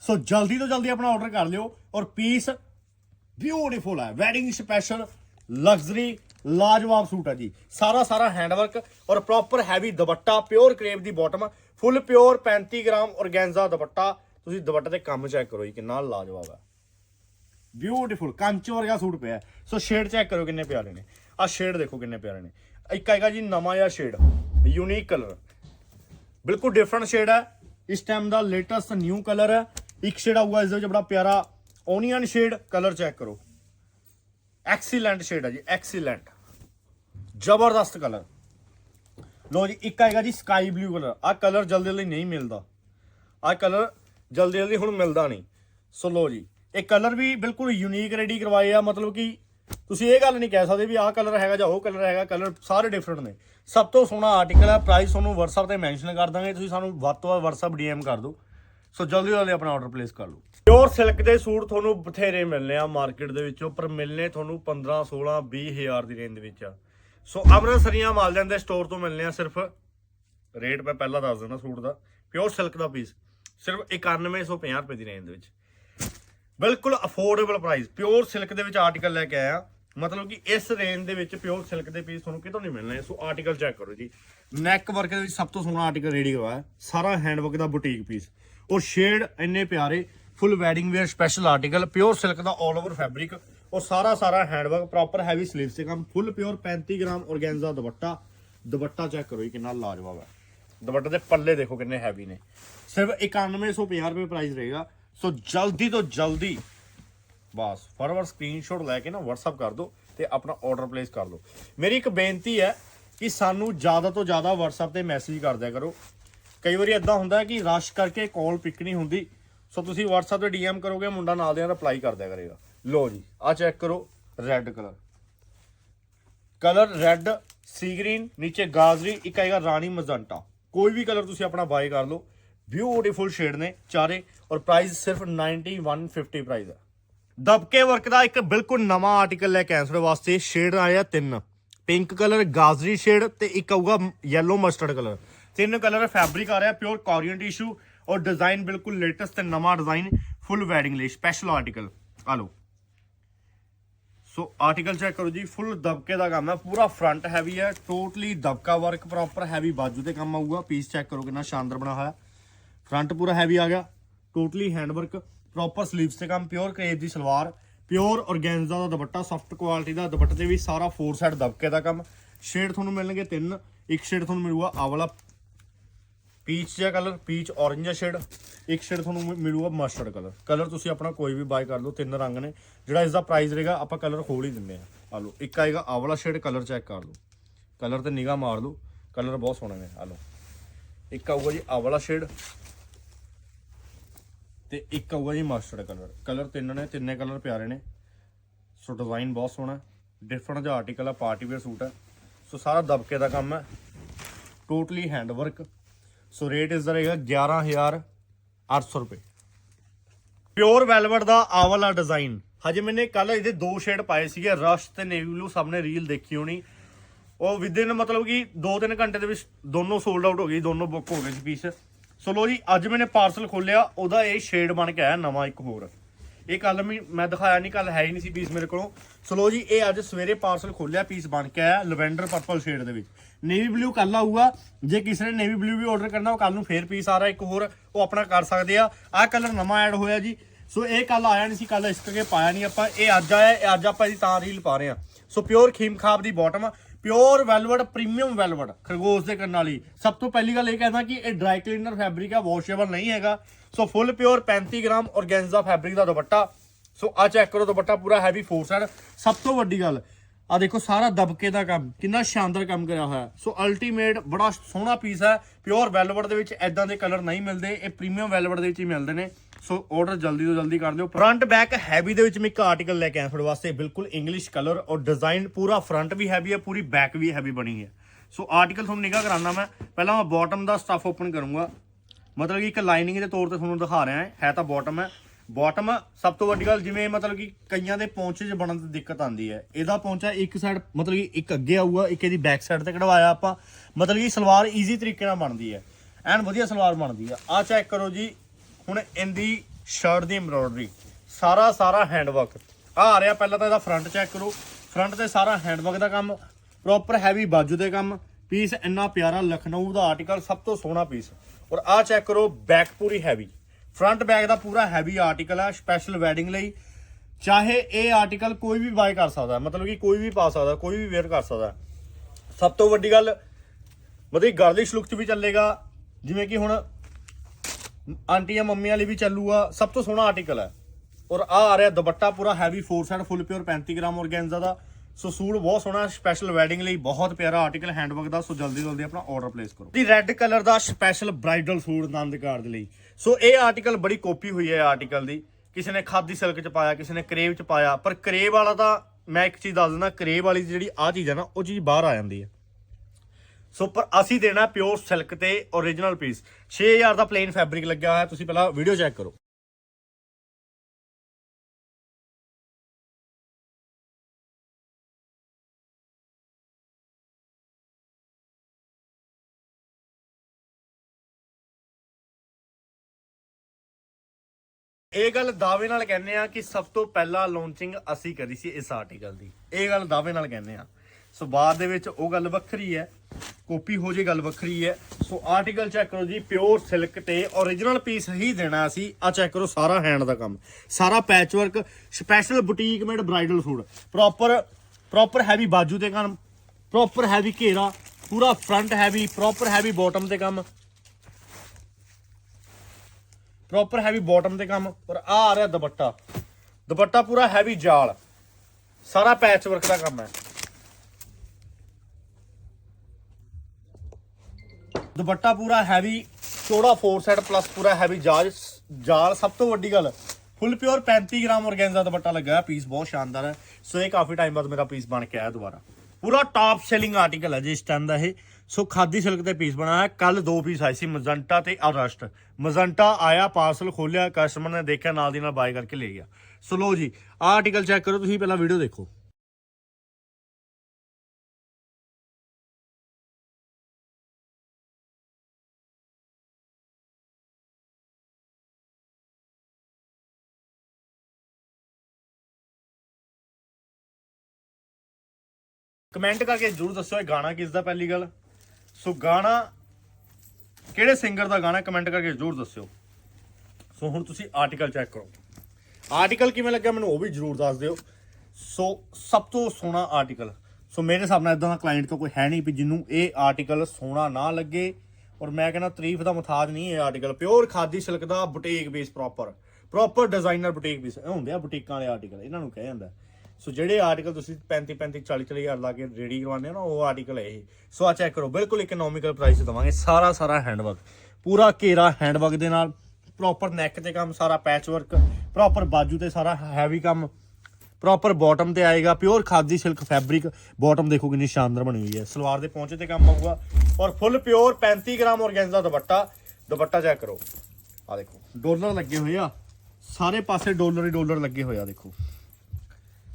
S1: ਸੋ ਜਲਦੀ ਤੋਂ ਜਲਦੀ ਆਪਣਾ ਆਰਡਰ ਕਰ ਲਿਓ ਔਰ ਪੀਸ ਬਿਊਟੀਫੁਲ ਹੈ। ਵੈਡਿੰਗ ਸਪੈਸ਼ਲ ਲਗਜ਼ਰੀ ਲਾਜਵਾਬ ਸੂਟ ਹੈ ਜੀ। ਸਾਰਾ ਸਾਰਾ ਹੈਂਡਵਰਕ ਔਰ proper heavy dupatta pure crepe ਦੀ bottom full pure 35 gram organza dupatta. ਤੁਸੀਂ ਦੁਪੱਟੇ ਤੇ ਕੰਮ ਚੈੱਕ ਕਰੋ ਜੀ, ਕਿੰਨਾ ਲਾਜਵਾਬ ਹੈ। ਬਿਊਟੀਫੁਲ ਕੰਚ ਵਰਗਾ ਸੂਟ ਪਿਆ। ਸੋ ਸ਼ੇਡ ਚੈੱਕ ਕਰੋ ਕਿੰਨੇ ਪਿਆਰੇ ਨੇ। ਆ ਸ਼ੇਡ ਦੇਖੋ ਕਿੰਨੇ ਪਿਆਰੇ ਨੇ। ਇੱਕ ਆਏਗਾ ਜੀ ਨਵਾਂ ਜਿਹਾ ਸ਼ੇਡ ਯੂਨੀਕ ਕਲਰ ਬਿਲਕੁਲ ਡਿਫਰੈਂਟ ਸ਼ੇਡ ਹੈ ਇਸ ਟਾਈਮ ਦਾ ਲੇਟੈਸਟ ਨਿਊ ਕਲਰ ਹੈ ਇੱਕ ਸ਼ੇਡ ਆਊਗਾ, ਇਸ ਦੇ ਵਿੱਚ ਬੜਾ ਪਿਆਰਾ ਓਨੀਅਨ ਸ਼ੇਡ ਕਲਰ ਚੈੱਕ ਕਰੋ। ਐਕਸੀਲੈਂਟ ਸ਼ੇਡ ਹੈ ਜੀ ਐਕਸੀਲੈਂਟ ਜ਼ਬਰਦਸਤ ਕਲਰ ਲੋ ਜੀ, ਇੱਕ ਆਏਗਾ ਜੀ ਸਕਾਈ ਬਲੂ ਕਲਰ ਆ ਕਲਰ ਜਲਦੀ ਜਲਦੀ ਨਹੀਂ ਮਿਲਦਾ। ਆ ਕਲਰ ਜਲਦੀ ਜਲਦੀ ਹੁਣ ਮਿਲਦਾ ਨਹੀਂ। ਸੋ ਲੋ ਜੀ ਇਹ ਕਲਰ ਵੀ ਬਿਲਕੁਲ ਯੂਨੀਕ ਰੈਡੀ ਕਰਵਾਏ ਆ, ਮਤਲਬ ਕਿ ਤੁਸੀਂ ਇਹ ਗੱਲ ਨਹੀਂ ਕਹਿ ਸਕਦੇ ਵੀ ਆਹ ਕਲਰ ਹੈਗਾ ਜਾਂ ਉਹ ਕਲਰ ਹੈਗਾ, ਕਲਰ ਸਾਰੇ ਡਿਫਰੈਂਟ ਨੇ। ਸਭ ਤੋਂ ਸੋਹਣਾ ਆਰਟੀਕਲ ਹੈ ਪ੍ਰਾਈਸ ਤੁਹਾਨੂੰ WhatsApp ਤੇ ਮੈਂਸ਼ਨ ਕਰ ਦਾਂਗੇ, ਤੁਸੀਂ ਸਾਨੂੰ ਵੱਧ ਤੋਂ ਵੱਧ WhatsApp DM ਕਰ ਦਿਓ। ਸੋ ਜਲਦੀ ਜਲਦੀ ਆਪਣਾ ਆਰਡਰ ਪਲੇਸ ਕਰ ਲਓ। ਪਿਓਰ ਸਿਲਕ ਦੇ ਸੂਟ ਤੁਹਾਨੂੰ ਬਥੇਰੇ ਮਿਲਨੇ ਆ ਮਾਰਕੀਟ ਦੇ ਵਿੱਚੋਂ, ਪਰ ਮਿਲਨੇ ਤੁਹਾਨੂੰ 15 16 20 ਹਜ਼ਾਰ ਦੀ ਰੇਂਜ ਦੇ ਵਿੱਚ ਆ। ਸੋ ਅੰਮ੍ਰਿਤਸਰੀਆਂ ਮਾਲਦਿਆਂ ਦੇ ਸਟੋਰ ਤੋਂ ਮਿਲਨੇ ਆ ਸਿਰਫ ਰੇਟ ਮੈਂ ਪਹਿਲਾਂ ਦੱਸ ਦਿੰਦਾ ਸੂਟ ਦਾ ਪਿਓਰ ਸਿਲਕ ਦਾ ਪੀਸ ਸਿਰਫ 9150 ਰੁਪਏ ਦੀ ਰੇਂਜ ਦੇ ਵਿੱਚ। ਬਿਲਕੁਲ ਅਫੋਰਡੇਬਲ ਪ੍ਰਾਈਸ ਪਿਓਰ ਸਿਲਕ ਦੇ ਵਿੱਚ ਆਰਟੀਕਲ ਲੈ ਕੇ ਆਇਆ। ਮਤਲਬ ਕਿ ਇਸ ਰੇਂਜ ਦੇ ਵਿੱਚ ਪਿਓਰ ਸਿਲਕ ਦੇ ਪੀਸ ਤੁਹਾਨੂੰ ਕਿਤੋਂ ਨਹੀਂ ਮਿਲਣੇ, ਸੋ ਆਰਟੀਕਲ ਚੈੱਕ ਕਰੋ ਜੀ। ਨੈਕ ਵਰਕ ਦੇ ਵਿੱਚ ਸਭ ਤੋਂ ਸੋਹਣਾ ਆਰਟੀਕਲ ਰੈਡੀ ਕਰਵਾਇਆ ਸਾਰਾ ਹੈਂਡਵਰਕ ਦਾ ਬੁਟੀਕ ਪੀਸ ਔਰ ਸ਼ੇਡ ਇੰਨੇ ਪਿਆਰੇ full wedding wear special article pure silk ਦਾ 올 ਓਵਰ ਫੈਬਰਿਕ ਔਰ ਸਾਰਾ ਸਾਰਾ ਹੈਂਡਵਰਕ ਪ੍ਰੋਪਰ ਹੈਵੀ ਸਲੀਵਸ ਤੇ ਕੰਮ full pure 35 gram organza dupatta. Dupatta check ਕਰੋ ਜੀ, ਕਿੰਨਾ ਲਾਜਵਾਬ ਹੈ। ਦੁਪੱਟੇ ਦੇ ਪੱਲੇ ਦੇਖੋ ਕਿੰਨੇ ਹੈਵੀ ਨੇ। ਸਿਰਫ 9150 ਰੁਪਏ ਪ੍ਰਾਈਸ ਰਹੇਗਾ। ਸੋ ਜਲਦੀ ਤੋਂ ਜਲਦੀ ਬਸ ਫਰਵਰ ਸਕਰੀਨਸ਼ਾਟ ਲੈ ਕੇ ਨਾ WhatsApp ਕਰ ਦਿਓ ਤੇ ਆਪਣਾ ਆਰਡਰ ਪਲੇਸ ਕਰ ਲਓ ਮੇਰੀ ਇੱਕ ਬੇਨਤੀ ਹੈ ਕਿ ਸਾਨੂੰ ਜ਼ਿਆਦਾ ਤੋਂ ਜ਼ਿਆਦਾ WhatsApp ਤੇ ਮੈਸੇਜ ਕਰ ਦਿਆ ਕਰੋ। ਕਈ ਵਾਰੀ ਇਦਾਂ ਹੁੰਦਾ ਹੈ ਕਿ ਰਸ਼ ਕਰਕੇ ਕਾਲ ਪਿਕ ਨਹੀਂ ਹੁੰਦੀ, ਸੋ ਤੁਸੀਂ WhatsApp ਤੇ DM ਕਰੋਗੇ, ਮੁੰਡਾ ਨਾਲ ਦੇ ਰਿਪਲਾਈ ਕਰ ਦਿਆ ਕਰੇਗਾ। ਲੋ ਜੀ ਆ ਚੈੱਕ ਕਰੋ red colour colour red sea green ਨੀਚੇ ਗਾਜਰੀ, ਇੱਕ ਆਏਗਾ ਰਾਣੀ ਮਜੰਟਾ। ਕੋਈ ਵੀ ਕਲਰ ਤੁਸੀਂ ਆਪਣਾ ਬਾਏ ਕਰ ਲਓ। ਬਿਊਟੀਫੁਲ ਸ਼ੇਡ ਨੇ ਚਾਰੇ ਔਰ ਪ੍ਰਾਈਸ ਸਿਰਫ 9150 ਪ੍ਰਾਈਸ ਹੈ। ਦਬਕੇ ਵਰਕ ਦਾ ਇੱਕ ਬਿਲਕੁਲ ਨਵਾਂ ਆਰਟੀਕਲ ਲੈ ਕੇ ਆਇਆ ਤੁਹਾਡੇ ਵਾਸਤੇ। ਸ਼ੇਡ ਆਇਆ ਤਿੰਨ। ਪਿੰਕ ਕਲਰ ਗਾਜਰੀ ਸ਼ੇਡ ਤੇ ਇੱਕ ਆਊਗਾ ਯੈਲੋ ਮਸਟਰਡ ਕਲਰ ਤਿੰਨ ਕਲਰ ਫੈਬਰਿਕ ਆ ਰਿਹਾ ਪਿਓਰ ਕੋਰੀਅਨ ਟਿਸ਼ੂ ਔਰ ਡਿਜ਼ਾਈਨ ਬਿਲਕੁਲ ਲੇਟੈਸਟ ਤੇ ਨਵਾਂ ਡਿਜ਼ਾਈਨ ਫੁੱਲ ਵੈਡਿੰਗ ਲਈ ਸਪੈਸ਼ਲ ਆਰਟੀਕਲ ਆ ਲਓ। ਸੋ ਆਰਟੀਕਲ ਚੈੱਕ ਕਰੋ ਜੀ ਫੁੱਲ ਦਬਕੇ ਦਾ ਕੰਮ ਹੈ, ਪੂਰਾ ਫਰੰਟ ਹੈਵੀ ਹੈ totally dabka work proper heavy ਬਾਜੂ ਤੇ ਕੰਮ ਆਊਗਾ। ਪੀਸ ਚੈੱਕ ਕਰੋ ਕਿੰਨਾ ਸ਼ਾਨਦਾਰ ਬਣਾ ਹੋਇਆ। ਫਰੰਟ ਪੂਰਾ ਹੈਵੀ ਆ ਗਿਆ। ਟੋਟਲੀ ਹੈਂਡਵਰਕ ਪ੍ਰੋਪਰ ਸਲੀਵਸ ਤੇ ਕੰਮ ਪਿਓਰ ਕਰੇਪ ਦੀ ਸਲਵਾਰ ਪਿਓਰ ਔਰਗੈਂਜ਼ਾ ਦਾ ਦੁਪੱਟਾ ਸੌਫਟ ਕੁਆਲਿਟੀ ਦਾ ਦੁਪੱਟੇ ਤੇ ਵੀ ਸਾਰਾ ਫੋਰ ਸਾਈਡ ਦਬਕੇ ਦਾ ਕੰਮ। ਸ਼ੇਡ ਤੁਹਾਨੂੰ ਮਿਲਣਗੇ ਤਿੰਨ, ਇੱਕ ਸ਼ੇਡ ਤੁਹਾਨੂੰ ਮਿਲੂਗਾ ਆਹ ਵਾਲਾ ਪੀਚ ਜਿਹਾ ਕਲਰ ਪੀਚ ਔਰੰਜ ਜਿਹਾ ਸ਼ੇਡ ਇੱਕ ਸ਼ੇਡ ਤੁਹਾਨੂੰ ਮਿ- ਮਿਲੂਗਾ ਮਸਟਰਡ ਕਲਰ ਕਲਰ ਤੁਸੀਂ ਆਪਣਾ ਕੋਈ ਵੀ ਬਾਈ ਕਰ ਲਓ, ਤਿੰਨ ਰੰਗ ਨੇ। ਜਿਹੜਾ ਇਸ ਦਾ ਪ੍ਰਾਈਸ ਰਹੇਗਾ, ਆਪਾਂ ਕਲਰ ਖੋਲ ਹੀ ਦਿੰਦੇ ਆ ਆ ਲਓ, ਇੱਕ ਆਏਗਾ ਆਹ ਵਾਲਾ ਸ਼ੇਡ ਕਲਰ ਚੈੱਕ ਕਰ ਲਓ। ਕਲਰ ਤੇ ਨਿਗਾਹ ਮਾਰ ਲਓ ਕਲਰ ਬਹੁਤ ਸੋਹਣੇ ਨੇ, ਆ ਲਓ। ਇੱਕ ਆਊਗਾ ਜੀ ਆਹ ਵਾਲਾ ਸ਼ੇਡ ਤੇ ਇੱਕ ਆਊਗਾ ਜੀ ਮਸਟਰਡ ਕਲਰ। ਕਲਰ ਤਿੰਨ ਨੇ, ਤਿੰਨੇ ਕਲਰ ਪਿਆਰੇ ਨੇ। ਸੋ ਡਿਜ਼ਾਈਨ ਬਹੁਤ ਸੋਹਣਾ ਡਿਫਰੈਂਟ ਜਿਹਾ ਆਰਟੀਕਲ ਆ ਪਾਰਟੀ ਵੇਅਰ ਸੂਟ ਹੈ ਸੋ ਸਾਰਾ ਦਬਕੇ ਦਾ ਕੰਮ ਹੈ। Totally hand work so rate ਇਸ ਦਾ ਰਹੇਗਾ 11800 ਰੁਪਏ। ਪਿਓਰ ਵੈਲਵਟ ਦਾ ਆਹ ਵਾਲਾ ਡਿਜ਼ਾਈਨ ਹਜੇ ਮੈਨੇ ਕੱਲ ਇਹਦੇ ਦੋ ਸ਼ੇਡ ਪਾਏ ਸੀਗੇ। ਰਸ਼ ਤੇ ਨੇਵੀ ਬਲੂ ਸਭ ਨੇ ਰੀਲ ਦੇਖੀ ਹੋਣੀ। ਉਹ ਵਿਦਿਨ ਮਤਲਬ ਕਿ 2-3 ਘੰਟੇ ਦੇ ਵਿੱਚ ਦੋਨੋਂ ਸੋਲਡ ਆਊਟ ਹੋ ਗਈ ਦੋਨੋਂ ਬੁੱਕ ਹੋ ਗਏ ਸੀ ਪੀਸ ਸੋ ਲੋ ਜੀ, ਅੱਜ ਮੈਨੇ ਪਾਰਸਲ ਖੋਲਿਆ ਉਹਦਾ ਇਹ ਸ਼ੇਡ ਬਣ ਕੇ ਆਇਆ ਨਵਾਂ ਇੱਕ ਹੋਰ। ਇਹ ਕੱਲ ਮੈਂ ਦਿਖਾਇਆ ਨਹੀਂ ਕੱਲ ਹੈ ਹੀ ਨਹੀਂ ਸੀ ਪੀਸ ਮੇਰੇ ਕੋਲੋਂ। ਸੋ ਲੋ ਜੀ, ਇਹ ਅੱਜ ਸਵੇਰੇ ਪਾਰਸਲ ਖੋਲਿਆ ਪੀਸ ਬਣ ਕੇ ਆਇਆ ਲਵੈਂਡਰ ਪਰਪਲ ਸ਼ੇਡ ਦੇ ਵਿੱਚ। ਨੇਵੀ ਬਲੂ ਕੱਲ ਆਊਗਾ, ਜੇ ਕਿਸੇ ਨੇ ਨੇਵੀ ਬਲੂ ਵੀ ਆਰਡਰ ਕਰਨਾ, ਉਹ ਕੱਲ ਨੂੰ ਫੇਰ ਪੀਸ ਆ ਰਿਹਾ, ਇੱਕ ਹੋਰ, ਉਹ ਆਪਣਾ ਕਰ ਸਕਦੇ ਆ। ਆਹ ਕਲਰ ਨਵਾਂ ਐਡ ਹੋਇਆ ਜੀ। ਸੋ ਇਹ ਕੱਲ ਆਇਆ ਨਹੀਂ ਸੀ ਕੱਲ ਇਸ ਕਰਕੇ ਪਾਇਆ ਨਹੀਂ ਆਪਾਂ। ਇਹ ਅੱਜ ਆਇਆ, ਇਹ ਅੱਜ ਆਪਾਂ ਇਹਦੀ ਤਾਂ ਰੀਲ ਪਾ ਰਹੇ ਆ। ਸੋ ਪਿਓਰ ਖੀਮ ਖਾਬ ਦੀ bottom pure velvet, premium velvet ਖਰਗੋਸ਼ ਦੇ ਕੰਨਾਂ ਵਾਲੀ। ਸਭ ਤੋਂ ਪਹਿਲੀ ਗੱਲ ਇਹ ਕਹਿੰਦਾ ਕਿ ਇਹ ਡਰਾਈ ਕਲੀਨਰ ਫੈਬਰਿਕ ਹੈ ਵਾਸ਼ੇਬਲ ਨਹੀਂ ਹੈਗਾ। So full pure 35 gram organza fabric ਦਾ ਦੁਪੱਟਾ। ਸੋ ਆ ਚੈੱਕ ਕਰੋ, ਦੁਪੱਟਾ ਪੂਰਾ ਹੈਵੀ ਫੋਰ ਸਾਈਡ ਸਭ ਤੋਂ ਵੱਡੀ ਗੱਲ ਆ ਦੇਖੋ ਸਾਰਾ ਦਬਕੇ ਦਾ ਕੰਮ, ਕਿੰਨਾ ਸ਼ਾਨਦਾਰ ਕੰਮ ਕਰਿਆ ਹੋਇਆ ਸੋ ਅਲਟੀਮੇਟ ਬੜਾ ਸੋਹਣਾ ਪੀਸ ਹੈ। ਪਿਓਰ ਵੈਲਵਟ ਦੇ ਵਿੱਚ ਐਦਾਂ ਦੇ ਕਲਰ ਨਹੀਂ ਮਿਲਦੇ, ਇਹ ਪ੍ਰੀਮੀਅਮ ਵੈਲਵਟ ਦੇ ਵਿੱਚ ਹੀ ਮਿਲਦੇ ਨੇ। ਸੋ ਆਰਡਰ ਜਲਦੀ ਤੋਂ ਜਲਦੀ ਕਰ ਦਿਓ। ਫਰੰਟ ਬੈਕ ਹੈਵੀ ਦੇ ਵਿੱਚ ਮੈਂ ਇੱਕ ਆਰਟੀਕਲ ਲੈ ਕੇ ਆਇਆ ਤੁਹਾਡੇ ਵਾਸਤੇ, ਬਿਲਕੁਲ ਇੰਗਲਿਸ਼ ਕਲਰ ਔਰ ਡਿਜ਼ਾਈਨ ਪੂਰਾ ਫਰੰਟ ਵੀ ਹੈਵੀ ਹੈ, ਪੂਰੀ ਬੈਕ ਵੀ ਹੈਵੀ ਬਣੀ ਹੈ। ਸੋ ਆਰਟੀਕਲ ਤੁਹਾਨੂੰ ਨਿਗਾਹ ਕਰਾਉਣਾ ਮੈਂ। ਪਹਿਲਾਂ ਮੈਂ ਬਾਟਮ ਦਾ ਸਟਫ ਓਪਨ ਕਰੂੰਗਾ। ਮਤਲਬ ਕਿ ਇੱਕ ਲਾਈਨਿੰਗ ਦੇ ਤੌਰ ਤੇ ਤੁਹਾਨੂੰ ਦਿਖਾ ਰਿਹਾ ਹੈ ਤਾਂ ਬਾਟਮ ਹੈ। ਬਾਟਮ ਸਭ ਤੋਂ ਵੱਡੀ ਗੱਲ ਜਿਵੇਂ ਮਤਲਬ ਕਿ ਕਈਆਂ ਦੇ ਪੌਂਚੇ 'ਚ ਬਣਨ ਦੀ ਦਿੱਕਤ ਆਉਂਦੀ ਹੈ। ਇਹਦਾ ਪੌਂਚਾ ਇੱਕ ਸਾਈਡ ਮਤਲਬ ਕਿ ਇੱਕ ਅੱਗੇ ਆਊਗਾ, ਇੱਕ ਇਹਦੀ ਬੈਕ ਸਾਈਡ ਤੇ ਕਢਵਾਇਆ ਆਪਾਂ। ਮਤਲਬ ਕਿ ਸਲਵਾਰ ਈਜ਼ੀ ਤਰੀਕੇ ਨਾਲ ਬਣਦੀ ਹੈ। ਐਨ ਵਧੀਆ ਸਲਵਾਰ ਬਣਦੀ ਆ ਆ ਚੈੱਕ ਕਰੋ ਜੀ। ਹੁਣ ਇਹਦੀ ਸ਼ਰਟ ਦੀ ਐਮਬ੍ਰੋਇਡਰੀ ਸਾਰਾ ਸਾਰਾ ਹੈਂਡਵਰਕ ਆ ਆ ਰਿਹਾ, ਪਹਿਲਾਂ ਤਾਂ ਇਹਦਾ ਫਰੰਟ ਚੈੱਕ ਕਰੋ। ਫਰੰਟ ਤੇ ਸਾਰਾ ਹੈਂਡਵਰਕ ਦਾ ਕੰਮ ਪ੍ਰੋਪਰ ਹੈਵੀ ਬਾਜੂ ਦੇ ਕੰਮ। ਪੀਸ ਇੰਨਾ ਪਿਆਰਾ ਲਖਨਊ ਦਾ ਆਰਟੀਕਲ ਸਭ ਤੋਂ ਸੋਹਣਾ ਪੀਸ ਔਰ ਆ ਚੈੱਕ ਕਰੋ ਬੈਕ ਪੂਰੀ ਹੈਵੀ ਫਰੰਟ ਬੈਕ ਦਾ ਪੂਰਾ ਹੈਵੀ ਆਰਟੀਕਲ ਹੈ ਸਪੈਸ਼ਲ ਵੈਡਿੰਗ ਲਈ। ਚਾਹੇ ਇਹ ਆਰਟੀਕਲ ਕੋਈ ਵੀ ਬਾਈ ਕਰ ਸਕਦਾ, ਮਤਲਬ ਕਿ ਕੋਈ ਵੀ ਪਾ ਸਕਦਾ, ਕੋਈ ਵੀ ਵੇਅਰ ਕਰ ਸਕਦਾ। ਸਭ ਤੋਂ ਵੱਡੀ ਗੱਲ, ਮਤਲਬ ਗਰਲਿਸ਼ ਲੁੱਕ 'ਚ ਵੀ ਚੱਲੇਗਾ। ਜਿਵੇਂ ਕਿ ਹੁਣ ਆਂਟੀਆਂ ਮੰਮੀਆਂ ਲਈ ਵੀ ਚੱਲੂਗਾ, ਸਭ ਤੋਂ ਸੋਹਣਾ ਆਰਟੀਕਲ ਹੈ। ਔਰ ਆ ਆ ਰਿਹਾ ਦੁਪੱਟਾ ਪੂਰਾ heavy four side full pure 35 gram organza ਦਾ। ਸੋ ਸੂਟ ਬਹੁਤ ਸੋਹਣਾ ਸਪੈਸ਼ਲ ਵੈਡਿੰਗ ਲਈ ਬਹੁਤ ਪਿਆਰਾ ਆਰਟੀਕਲ ਹੈਂਡਵਰਕ ਦਾ। ਸੋ ਜਲਦੀ ਜਲਦੀ ਆਪਣਾ ਆਰਡਰ ਪਲੇਸ ਕਰੋ। ਦੀ ਰੈੱਡ ਕਲਰ ਦਾ ਸਪੈਸ਼ਲ ਬ੍ਰਾਈਡਲ ਸੂਟ ਆਨੰਦ ਕਾਰ ਦੇ ਲਈ। ਸੋ ਇਹ ਆਰਟੀਕਲ ਬੜੀ ਕਾਪੀ ਹੋਈ ਹੈ ਆਰਟੀਕਲ ਦੀ। ਕਿਸੇ ਨੇ ਖਾਦੀ ਸਿਲਕ ਚ ਪਾਇਆ, ਕਿਸੇ ਨੇ ਕਰੇਵ ਚ ਪਾਇਆ। ਪਰ ਕਰੇਵ ਵਾਲਾ ਤਾਂ ਮੈਂ ਇੱਕ ਚੀਜ਼ ਦੱਸ ਦਿੰਦਾ ਕਰੇਵ ਵਾਲੀ ਜਿਹੜੀ ਆ ਚੀਜ਼ ਹੈ ਨਾ, ਉਹ ਚੀਜ਼ ਬਾਹਰ ਆ ਜਾਂਦੀ ਹੈ। ਸੋ ਪਰ ਅਸੀਂ ਦੇਣਾ ਪਿਓਰ ਸਿਲਕ ਤੇ origignal ਪੀਸ 6000 ਦਾ ਪਲੇਨ ਫੈਬਰਿਕ ਲੱਗਿਆ ਹੋਇਆ, ਤੁਸੀਂ ਪਹਿਲਾਂ ਵੀਡੀਓ ਚੈੱਕ ਕਰੋ। ਇਹ ਗੱਲ ਦਾਅਵੇ ਨਾਲ ਕਹਿੰਦੇ ਆ ਕਿ ਸਭ ਤੋਂ ਪਹਿਲਾਂ ਲਾਂਚਿੰਗ ਅਸੀਂ ਕਰੀ ਸੀ ਇਸ ਆਰਟੀਕਲ ਦੀ। ਇਹ ਗੱਲ ਦਾਅਵੇ ਨਾਲ ਕਹਿੰਦੇ ਆ। ਸੋ ਬਾਅਦ ਦੇ ਵਿੱਚ ਉਹ ਗੱਲ ਵੱਖਰੀ ਹੈ, ਕਾਪੀ ਹੋ ਜੇ ਗੱਲ ਵੱਖਰੀ ਹੈ। ਸੋ ਆਰਟੀਕਲ ਚੈੱਕ ਕਰੋ ਜੀ ਪਿਓਰ ਸਿਲਕ ਤੇ origignal ਪੀਸ ਹੀ ਦੇਣਾ ਸੀ ਆ ਚੈੱਕ ਕਰੋ, ਸਾਰਾ ਹੈਂਡ ਦਾ ਕੰਮ। ਸਾਰਾ patch work special boutique made bridal suit proper proper heavy ਬਾਜੂ ਤੇ ਕੰਮ ਪ੍ਰੋਪਰ ਹੈਵੀ ਘੇਰਾ, ਪੂਰਾ front heavy proper heavy bottom ਤੇ ਕੰਮ। ਪ੍ਰੋਪਰ ਹੈਵੀ ਬਾਟਮ ਤੇ ਕੰਮ, ਔਰ ਆ ਆ ਰਿਹਾ ਦੁਪੱਟਾ। ਦੁਪੱਟਾ ਪੂਰਾ ਹੈਵੀ ਜਾਲ। ਸਾਰਾ ਪੈਚ ਵਰਕ ਦਾ ਕੰਮ ਹੈ। ਦੁਪੱਟਾ ਪੂਰਾ ਹੈਵੀ ਚੌੜਾ ਫੋਰ ਸਾਈਡ ਪਲੱਸ ਪੂਰਾ ਹੈਵੀ ਜਾਲ ਜਾਲ ਸਭ ਤੋਂ ਵੱਡੀ ਗੱਲ full pure 35 gram organza dupatta ਲੱਗਾ ਪੀਸ ਬਹੁਤ ਸ਼ਾਨਦਾਰ ਹੈ। ਸੋ ਇਹ ਕਾਫੀ ਟਾਈਮ ਬਾਅਦ ਮੇਰਾ ਪੀਸ ਬਣ ਕੇ ਆਇਆ ਦੁਬਾਰਾ। ਪੂਰਾ ਟਾਪ ਸੈਲਿੰਗ ਆਰਟੀਕਲ ਹੈ ਜੀ ਇਸ ਟਾਈਮ ਦਾ ਇਹ। ਸੋ ਖਾਦੀ ਸਿਲਕ ਤੇ ਪੀਸ ਬਣਾਇਆ ਕੱਲ ਦੋ ਪੀਸ ਆਏ ਸੀ ਮਜ਼ੰਟਾ ਤੇ ਅਰਸ਼ਟ ਮਜ਼ੰਟਾ ਆਇਆ ਪਾਰਸਲ ਖੋਲਿਆ ਕਸਟਮਰ ਨੇ ਦੇਖਿਆ, ਨਾਲ ਦੀ ਨਾਲ ਬਾਈ ਕਰਕੇ ਲੈ ਗਿਆ। ਸੋ ਲੋ ਜੀ, ਆਹ ਆਰਟੀਕਲ ਚੈੱਕ ਕਰੋ, ਤੁਸੀਂ ਪਹਿਲਾਂ ਵੀਡੀਓ ਦੇਖੋ। ਕਮੈਂਟ ਕਰਕੇ ਜਰੂਰ ਦੱਸਿਓ ਇਹ ਗਾਣਾ ਕਿਸ ਦਾ ਪਹਿਲੀ ਗੱਲ। ਸੋ ਗਾਣਾ ਕਿਹੜੇ ਸਿੰਗਰ ਦਾ ਗਾਣਾ ਕਮੈਂਟ ਕਰਕੇ ਜਰੂਰ ਦੱਸਿਓ। ਸੋ ਹੁਣ ਤੁਸੀਂ ਆਰਟੀਕਲ ਚੈੱਕ ਕਰੋ। ਆਰਟੀਕਲ ਕਿਵੇਂ ਲੱਗਿਆ ਮੈਨੂੰ ਉਹ ਵੀ ਜਰੂਰ ਦੱਸ ਦਿਓ। ਸੋ ਸਭ ਤੋਂ ਸੋਹਣਾ ਆਰਟੀਕਲ ਸੋ ਮੇਰੇ ਹਿਸਾਬ ਨਾਲ ਇਦਾਂ ਦਾ ਕਲਾਇੰਟ ਤਾਂ ਕੋਈ ਹੈ ਨਹੀਂ ਵੀ ਜਿਹਨੂੰ ਇਹ ਆਰਟੀਕਲ ਸੋਹਣਾ ਨਾ ਲੱਗੇ। ਔਰ ਮੈਂ ਕਹਿੰਦਾ ਤਾਰੀਫ ਦਾ ਮਥਾਜ ਨਹੀਂ ਇਹ ਆਰਟੀਕਲ ਪਿਓਰ ਖਾਦੀ ਸਿਲਕ ਦਾ boutique piece proper proper designer boutique piece ਇਹ ਹੁੰਦੇ ਆ ਬੁਟੀਕਾਂ ਵਾਲੇ ਆਰਟੀਕਲ ਇਹਨਾਂ ਨੂੰ ਕਿਹਾ ਜਾਂਦਾ। ਸੋ ਜਿਹੜੇ ਆਰਟੀਕਲ ਤੁਸੀਂ 35 35 40 40 ਹਜ਼ਾਰ ਲਾ ਕੇ ਰੈਡੀ ਕਰਵਾਉਂਦੇ ਹੋ ਨਾ, ਉਹ ਆਰਟੀਕਲ ਇਹ। ਸੋ ਆ ਚੈੱਕ ਕਰੋ, ਬਿਲਕੁਲ ਇਕਨੋਮਿਕਲ ਪ੍ਰਾਈਸ ਦਵਾਂਗੇ, ਸਾਰਾ ਸਾਰਾ ਹੈਂਡਵਰਕ ਪੂਰਾ ਘੇਰਾ ਹੈਂਡਵਰਕ ਦੇ ਨਾਲ ਪ੍ਰੋਪਰ ਨੈਕ ਤੇ ਕੰਮ, ਸਾਰਾ ਪੈਚ ਵਰਕ ਪ੍ਰੋਪਰ ਬਾਜੂ ਤੇ ਸਾਰਾ ਹੈਵੀ ਕੰਮ ਪ੍ਰੋਪਰ ਬਾਟਮ ਤੇ ਆਏਗਾ pure khadi silk fabric bottom ਦੇਖੋ ਕਿੰਨੀ ਸ਼ਾਨਦਾਰ ਬਣੀ ਹੋਈ ਹੈ। ਸਲਵਾਰ ਦੇ ਪਹੁੰਚੇ ਤੇ ਕੰਮ ਆਊਗਾ, ਔਰ full pure 35 gram organza dupatta dupatta check ਕਰੋ। ਆ ਦੇਖੋ, ਡੋਲਰ ਲੱਗੇ ਹੋਏ ਆ, ਸਾਰੇ ਪਾਸੇ ਡੋਲਰ ਹੀ ਡੋਲਰ ਲੱਗੇ ਹੋਏ ਆ, ਦੇਖੋ।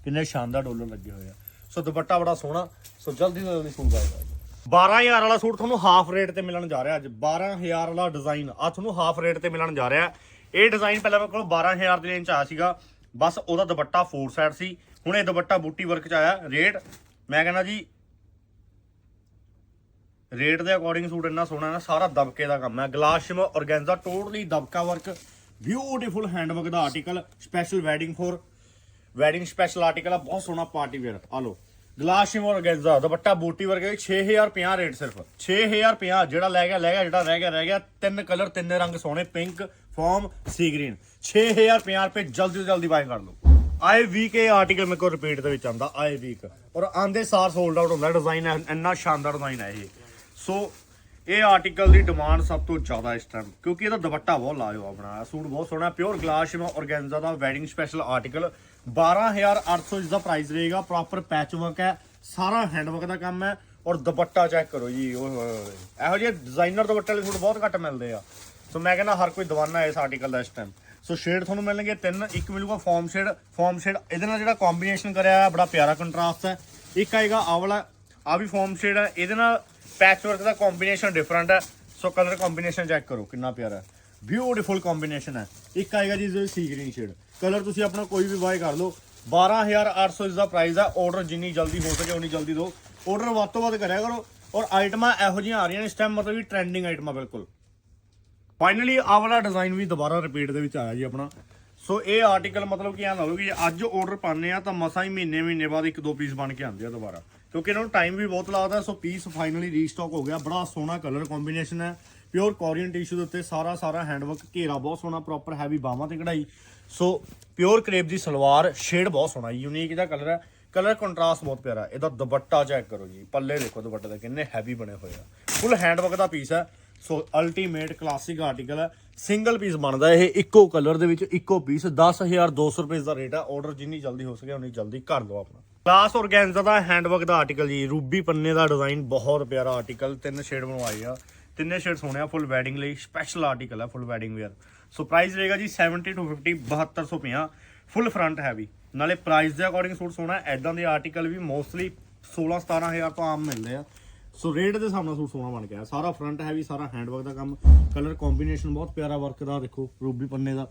S1: ਕਿੰਨੇ ਸ਼ਾਨਦਾਰ ਡੋਲਰ ਲੱਗੇ ਹੋਏ ਆ। ਸੋ ਦੁਪੱਟਾ ਬੜਾ ਸੋਹਣਾ, ਸੋ ਜਲਦੀ ਤੋਂ ਜਲਦੀ ਸੂਟ ਆਏਗਾ। 12000 ਵਾਲਾ ਸੂਟ ਤੁਹਾਨੂੰ ਹਾਫ ਰੇਟ ਤੇ ਮਿਲਣ ਜਾ ਰਿਹਾ ਅੱਜ। 12000 ਵਾਲਾ ਡਿਜ਼ਾਈਨ ਆ, ਤੁਹਾਨੂੰ ਹਾਫ ਰੇਟ ਤੇ ਮਿਲਣ ਜਾ ਰਿਹਾ। ਇਹ ਡਿਜ਼ਾਈਨ ਪਹਿਲਾਂ ਮੇਰੇ ਕੋਲ 12000 ਦੇ ਰੇਂਜ ਚ ਆਇਆ ਸੀਗਾ। ਬਸ ਉਹਦਾ ਦੁਪੱਟਾ ਫੋਰ ਸਾਈਡ ਸੀ। ਹੁਣ ਇਹ ਦੁਪੱਟਾ ਬੂਟੀ ਵਰਕ ਚ ਆਇਆ। ਰੇਟ ਮੈਂ ਕਹਿੰਦਾ ਜੀ ਰੇਟ ਦੇ ਅਕੋਰਡਿੰਗ ਸੂਟ ਇੰਨਾ ਸੋਹਣਾ ਨਾ, ਸਾਰਾ ਦਬਕੇ ਦਾ ਕੰਮ ਹੈ। Glass shimmer organza totally dabka work beautiful handwork the article special wedding for wedding special article ਆ, ਬਹੁਤ ਸੋਹਣਾ ਪਾਰਟੀ ਵੇਅਰ, ਆ ਲੋ ਗਲਾਸ ਸ਼ਿਮ ਔਰਗੈਂਜ਼ਾ ਦੁਪੱਟਾ ਬੂਟੀ ਵਰਕ 6050 ਰੇਟ ਸਿਰਫ। 6050 ਜਿਹੜਾ ਲੈ ਗਿਆ ਲੈ ਗਿਆ, ਜਿਹੜਾ ਰਹਿ ਗਿਆ ਰਹਿ ਗਿਆ, ਤਿੰਨ ਕਲਰ ਤਿੰਨੇ ਰੰਗ ਸੋਹਣੇ ਪਿੰਕ ਫਾਰਮ ਸੀ ਗ੍ਰੀਨ 6050 ਰੁਪਏ ਜਲਦੀ ਤੋਂ ਜਲਦੀ ਬਾਈ ਕਰ ਲਓ। ਆਏ ਵੀਕ ਇਹ ਆਰਟੀਕਲ ਮੇਰੇ ਕੋਲ ਰਿਪੀਟ ਦੇ ਵਿੱਚ ਆਂਦਾ ਆਏ ਵੀਕ ਔਰ ਆਂਦੇ ਸਾਰ ਸੋਲਡ ਆਊਟ ਹੁੰਦਾ ਡਿਜ਼ਾਈਨ ਇੰਨਾ ਸ਼ਾਨਦਾਰ ਡਿਜ਼ਾਈਨ ਹੈ ਇਹ। ਸੋ ਇਹ ਆਰਟੀਕਲ ਦੀ ਡਿਮਾਂਡ ਸਭ ਤੋਂ ਜ਼ਿਆਦਾ ਇਸ ਟਾਈਮ ਕਿਉਂਕਿ ਇਹਦਾ ਦੁਪੱਟਾ ਬਹੁਤ ਲਾਜਵਾਬ ਬਣਾਇਆ, ਸੂਟ ਬਹੁਤ ਸੋਹਣਾ ਪਿਓਰ ਗਲਾਸ ਸ਼ਿਮਾ ਔਰਗੈਂਜ਼ਾ ਦਾ ਵੈਡਿੰਗ ਸਪੈਸ਼ਲ ਆਰਟੀਕਲ 12800 ਇਸ ਦਾ ਪ੍ਰਾਈਸ ਰਹੇਗਾ ਪ੍ਰੋਪਰ ਪੈਚ ਵਰਕ ਹੈ, ਸਾਰਾ ਹੈਂਡ ਵਰਕ ਦਾ ਕੰਮ ਹੈ ਔਰ ਦੁਪੱਟਾ ਚੈੱਕ ਕਰੋ ਜੀ, ਓਏ ਹੋਏ ਹੋਏ। ਇਹੋ ਜਿਹੇ ਡਿਜ਼ਾਈਨਰ ਦੁਪੱਟੇ ਵਾਲੇ ਸੂਟ ਬਹੁਤ ਘੱਟ ਮਿਲਦੇ ਆ। ਸੋ ਮੈਂ ਕਹਿੰਦਾ ਹਰ ਕੋਈ ਦੀਵਾਨਾ ਹੈ ਇਸ ਆਰਟੀਕਲ ਦਾ ਇਸ ਟਾਈਮ ਸੋ ਸ਼ੇਡ ਤੁਹਾਨੂੰ ਮਿਲਣਗੇ ਤਿੰਨ, ਇੱਕ ਮਿਲੂਗਾ ਫਾਰਮ ਸ਼ੇਡ ਫਾਰਮ ਸ਼ੇਡ ਇਹਦੇ ਨਾਲ ਜਿਹੜਾ ਕੰਬੀਨੇਸ਼ਨ ਕਰਿਆ ਹੈ ਬੜਾ ਪਿਆਰਾ ਕੰਟਰਾਸਟ ਹੈ। ਇੱਕ ਆਏਗਾ ਆਹ ਵਾਲਾ ਆ ਵੀ ਫਾਰਮ ਸ਼ੇਡ ਹੈ, ਇਹਦੇ ਨਾਲ ਪੈਚ ਵਰਕ ਦਾ ਕੰਬੀਨੇਸ਼ਨ ਡਿਫਰੈਂਟ ਹੈ। ਸੋ ਕਲਰ ਕੰਬੀਨੇਸ਼ਨ ਚੈੱਕ ਕਰੋ, ਕਿੰਨਾ ਪਿਆਰਾ ਹੈ। ਬਿਊਟੀਫੁਲ ਕੰਬੀਨੇਸ਼ਨ ਹੈ। ਇੱਕ ਆਏਗਾ ਜੀ ਸੀ ਗ੍ਰੀਨ ਸ਼ੇਡ ਕਲਰ ਤੁਸੀਂ ਆਪਣਾ ਕੋਈ ਵੀ ਬਾਏ ਕਰ ਲਓ। 12800 ਇਸ ਦਾ ਪ੍ਰਾਈਸ ਆ ਆਰਡਰ ਜਿੰਨੀ ਜਲਦੀ ਹੋ ਸਕੇ ਉਨੀ ਜਲਦੀ ਦਿਓ। ਆਰਡਰ ਵੱਧ ਤੋਂ ਵੱਧ ਕਰਿਆ ਕਰੋ। ਔਰ ਆਈਟਮਾਂ ਇਹੋ ਜਿਹੀਆਂ ਆ ਰਹੀਆਂ ਨੇ। ਇਸ ਟਾਈਮ ਮਤਲਬ ਕਿ ਟ੍ਰੈਂਡਿੰਗ ਆਈਟਮਾਂ ਬਿਲਕੁਲ। ਫਾਈਨਲੀ ਆਹ ਵਾਲਾ ਡਿਜ਼ਾਈਨ ਵੀ ਦੁਬਾਰਾ ਰਿਪੀਟ ਦੇ ਵਿੱਚ ਆਇਆ ਜੀ ਆਪਣਾ। ਸੋ ਇਹ ਆਰਟੀਕਲ ਮਤਲਬ ਕਿ ਐਂ ਲਾ ਲਓ ਕਿ ਅੱਜ ਆਰਡਰ ਪਾਉਂਦੇ ਆ ਤਾਂ ਮਸਾਂ ਹੀ ਮਹੀਨੇ ਮਹੀਨੇ ਬਾਅਦ ਇੱਕ ਦੋ ਪੀਸ ਬਣ ਕੇ ਆਉਂਦੇ ਆ ਦੁਬਾਰਾ। ਕਿਉਂਕਿ ਇਹਨਾਂ ਨੂੰ ਟਾਈਮ ਵੀ ਬਹੁਤ ਲੱਗਦਾ। ਸੋ ਪੀਸ ਫਾਈਨਲੀ ਰੀਸਟਾਕ ਹੋ ਗਿਆ। ਬੜਾ ਸੋਹਣਾ ਕਲਰ ਕੰਬੀਨੇਸ਼ਨ ਹੈ। ਪਿਓਰ ਕੋਰੀਅਨ ਟਿਸ਼ੂ ਦੇ ਉੱਤੇ ਸਾਰਾ ਸਾਰਾ ਹੈਂਡਵਰਕ ਘੇਰਾ ਬਹੁਤ ਸੋਹਣਾ ਪ੍ਰੋਪਰ ਹੈਵੀ ਬਾਹਾਂ ਤੇ ਕਢਾਈ। ਸੋ ਪਿਓਰ ਕਰੇਪ ਦੀ ਸਲਵਾਰ ਸ਼ੇਡ ਬਹੁਤ ਸੋਹਣਾ ਯੂਨੀਕ ਇਹਦਾ ਕਲਰ ਹੈ। ਕਲਰ ਕੰਟਰਾਸਟ ਬਹੁਤ ਪਿਆਰਾ ਇਹਦਾ ਦੁਪੱਟਾ ਚੈੱਕ ਕਰੋ ਜੀ। ਪੱਲੇ ਦੇਖੋ ਦੁਪੱਟੇ ਦੇ ਕਿੰਨੇ ਹੈਵੀ ਬਣੇ ਹੋਏ ਆ। ਫੁੱਲ ਹੈਂਡਵਰਕ ਦਾ ਪੀਸ ਹੈ। ਸੋ ਅਲਟੀਮੇਟ ਕਲਾਸਿਕ ਆਰਟੀਕਲ ਹੈ। ਸਿੰਗਲ ਪੀਸ ਬਣਦਾ ਇਹ, ਇੱਕੋ ਕਲਰ ਦੇ ਵਿੱਚ ਇੱਕੋ ਪੀਸ 10200 ਰੁਪਏ ਦਾ ਰੇਟ ਹੈ ਆਰਡਰ ਜਿੰਨੀ ਜਲਦੀ ਹੋ ਸਕੇ, ਉਨੀ ਜਲਦੀ ਕਰ ਲਓ ਆਪਣਾ। ਕਲਾਸ ਔਰਗੈਂਜ਼ਾ ਦਾ ਹੈਂਡਵਰਕ ਦਾ ਆਰਟੀਕਲ ਜੀ। ਰੂਬੀ ਪੰਨੇ ਦਾ ਡਿਜ਼ਾਈਨ ਬਹੁਤ ਪਿਆਰਾ ਆਰਟੀਕਲ ਤਿੰਨ ਸ਼ੇਡ ਬਣਵਾਏ ਆ। ਤਿੰਨੇ ਸ਼ੇਡ ਸੋਹਣੇ ਆ ਫੁੱਲ ਵੈਡਿੰਗ ਲਈ ਸਪੈਸ਼ਲ ਆਰਟੀਕਲ ਆ full wedding wear so price ਰਹੇਗਾ ਜੀ 70 ਟੂ 50 7250 ਫੁੱਲ ਫਰੰਟ ਹੈਵੀ ਨਾਲੇ ਪ੍ਰਾਈਸ ਦੇ ਅਕੋਰਡਿੰਗ ਸੂਟ ਸੋਹਣਾ ਐਦਾਂ ਦੇ ਆਰਟੀਕਲ ਵੀ ਮੋਸਟਲੀ 16 17000 ਤੋਂ ਆਮ ਮਿਲਦੇ ਆ। ਸੋ ਰੇਟ ਦੇ ਹਿਸਾਬ ਨਾਲ ਸੂਟ ਸੋਹਣਾ ਬਣ ਗਿਆ। ਸਾਰਾ ਫਰੰਟ ਹੈਵੀ ਸਾਰਾ ਹੈਂਡਵਰਕ ਦਾ ਕੰਮ। ਕਲਰ ਕੰਬੀਨੇਸ਼ਨ ਬਹੁਤ ਪਿਆਰਾ ਵਰਕ ਦਾ, ਦੇਖੋ, ਰੂਬੀ ਪੰਨੇ ਦਾ।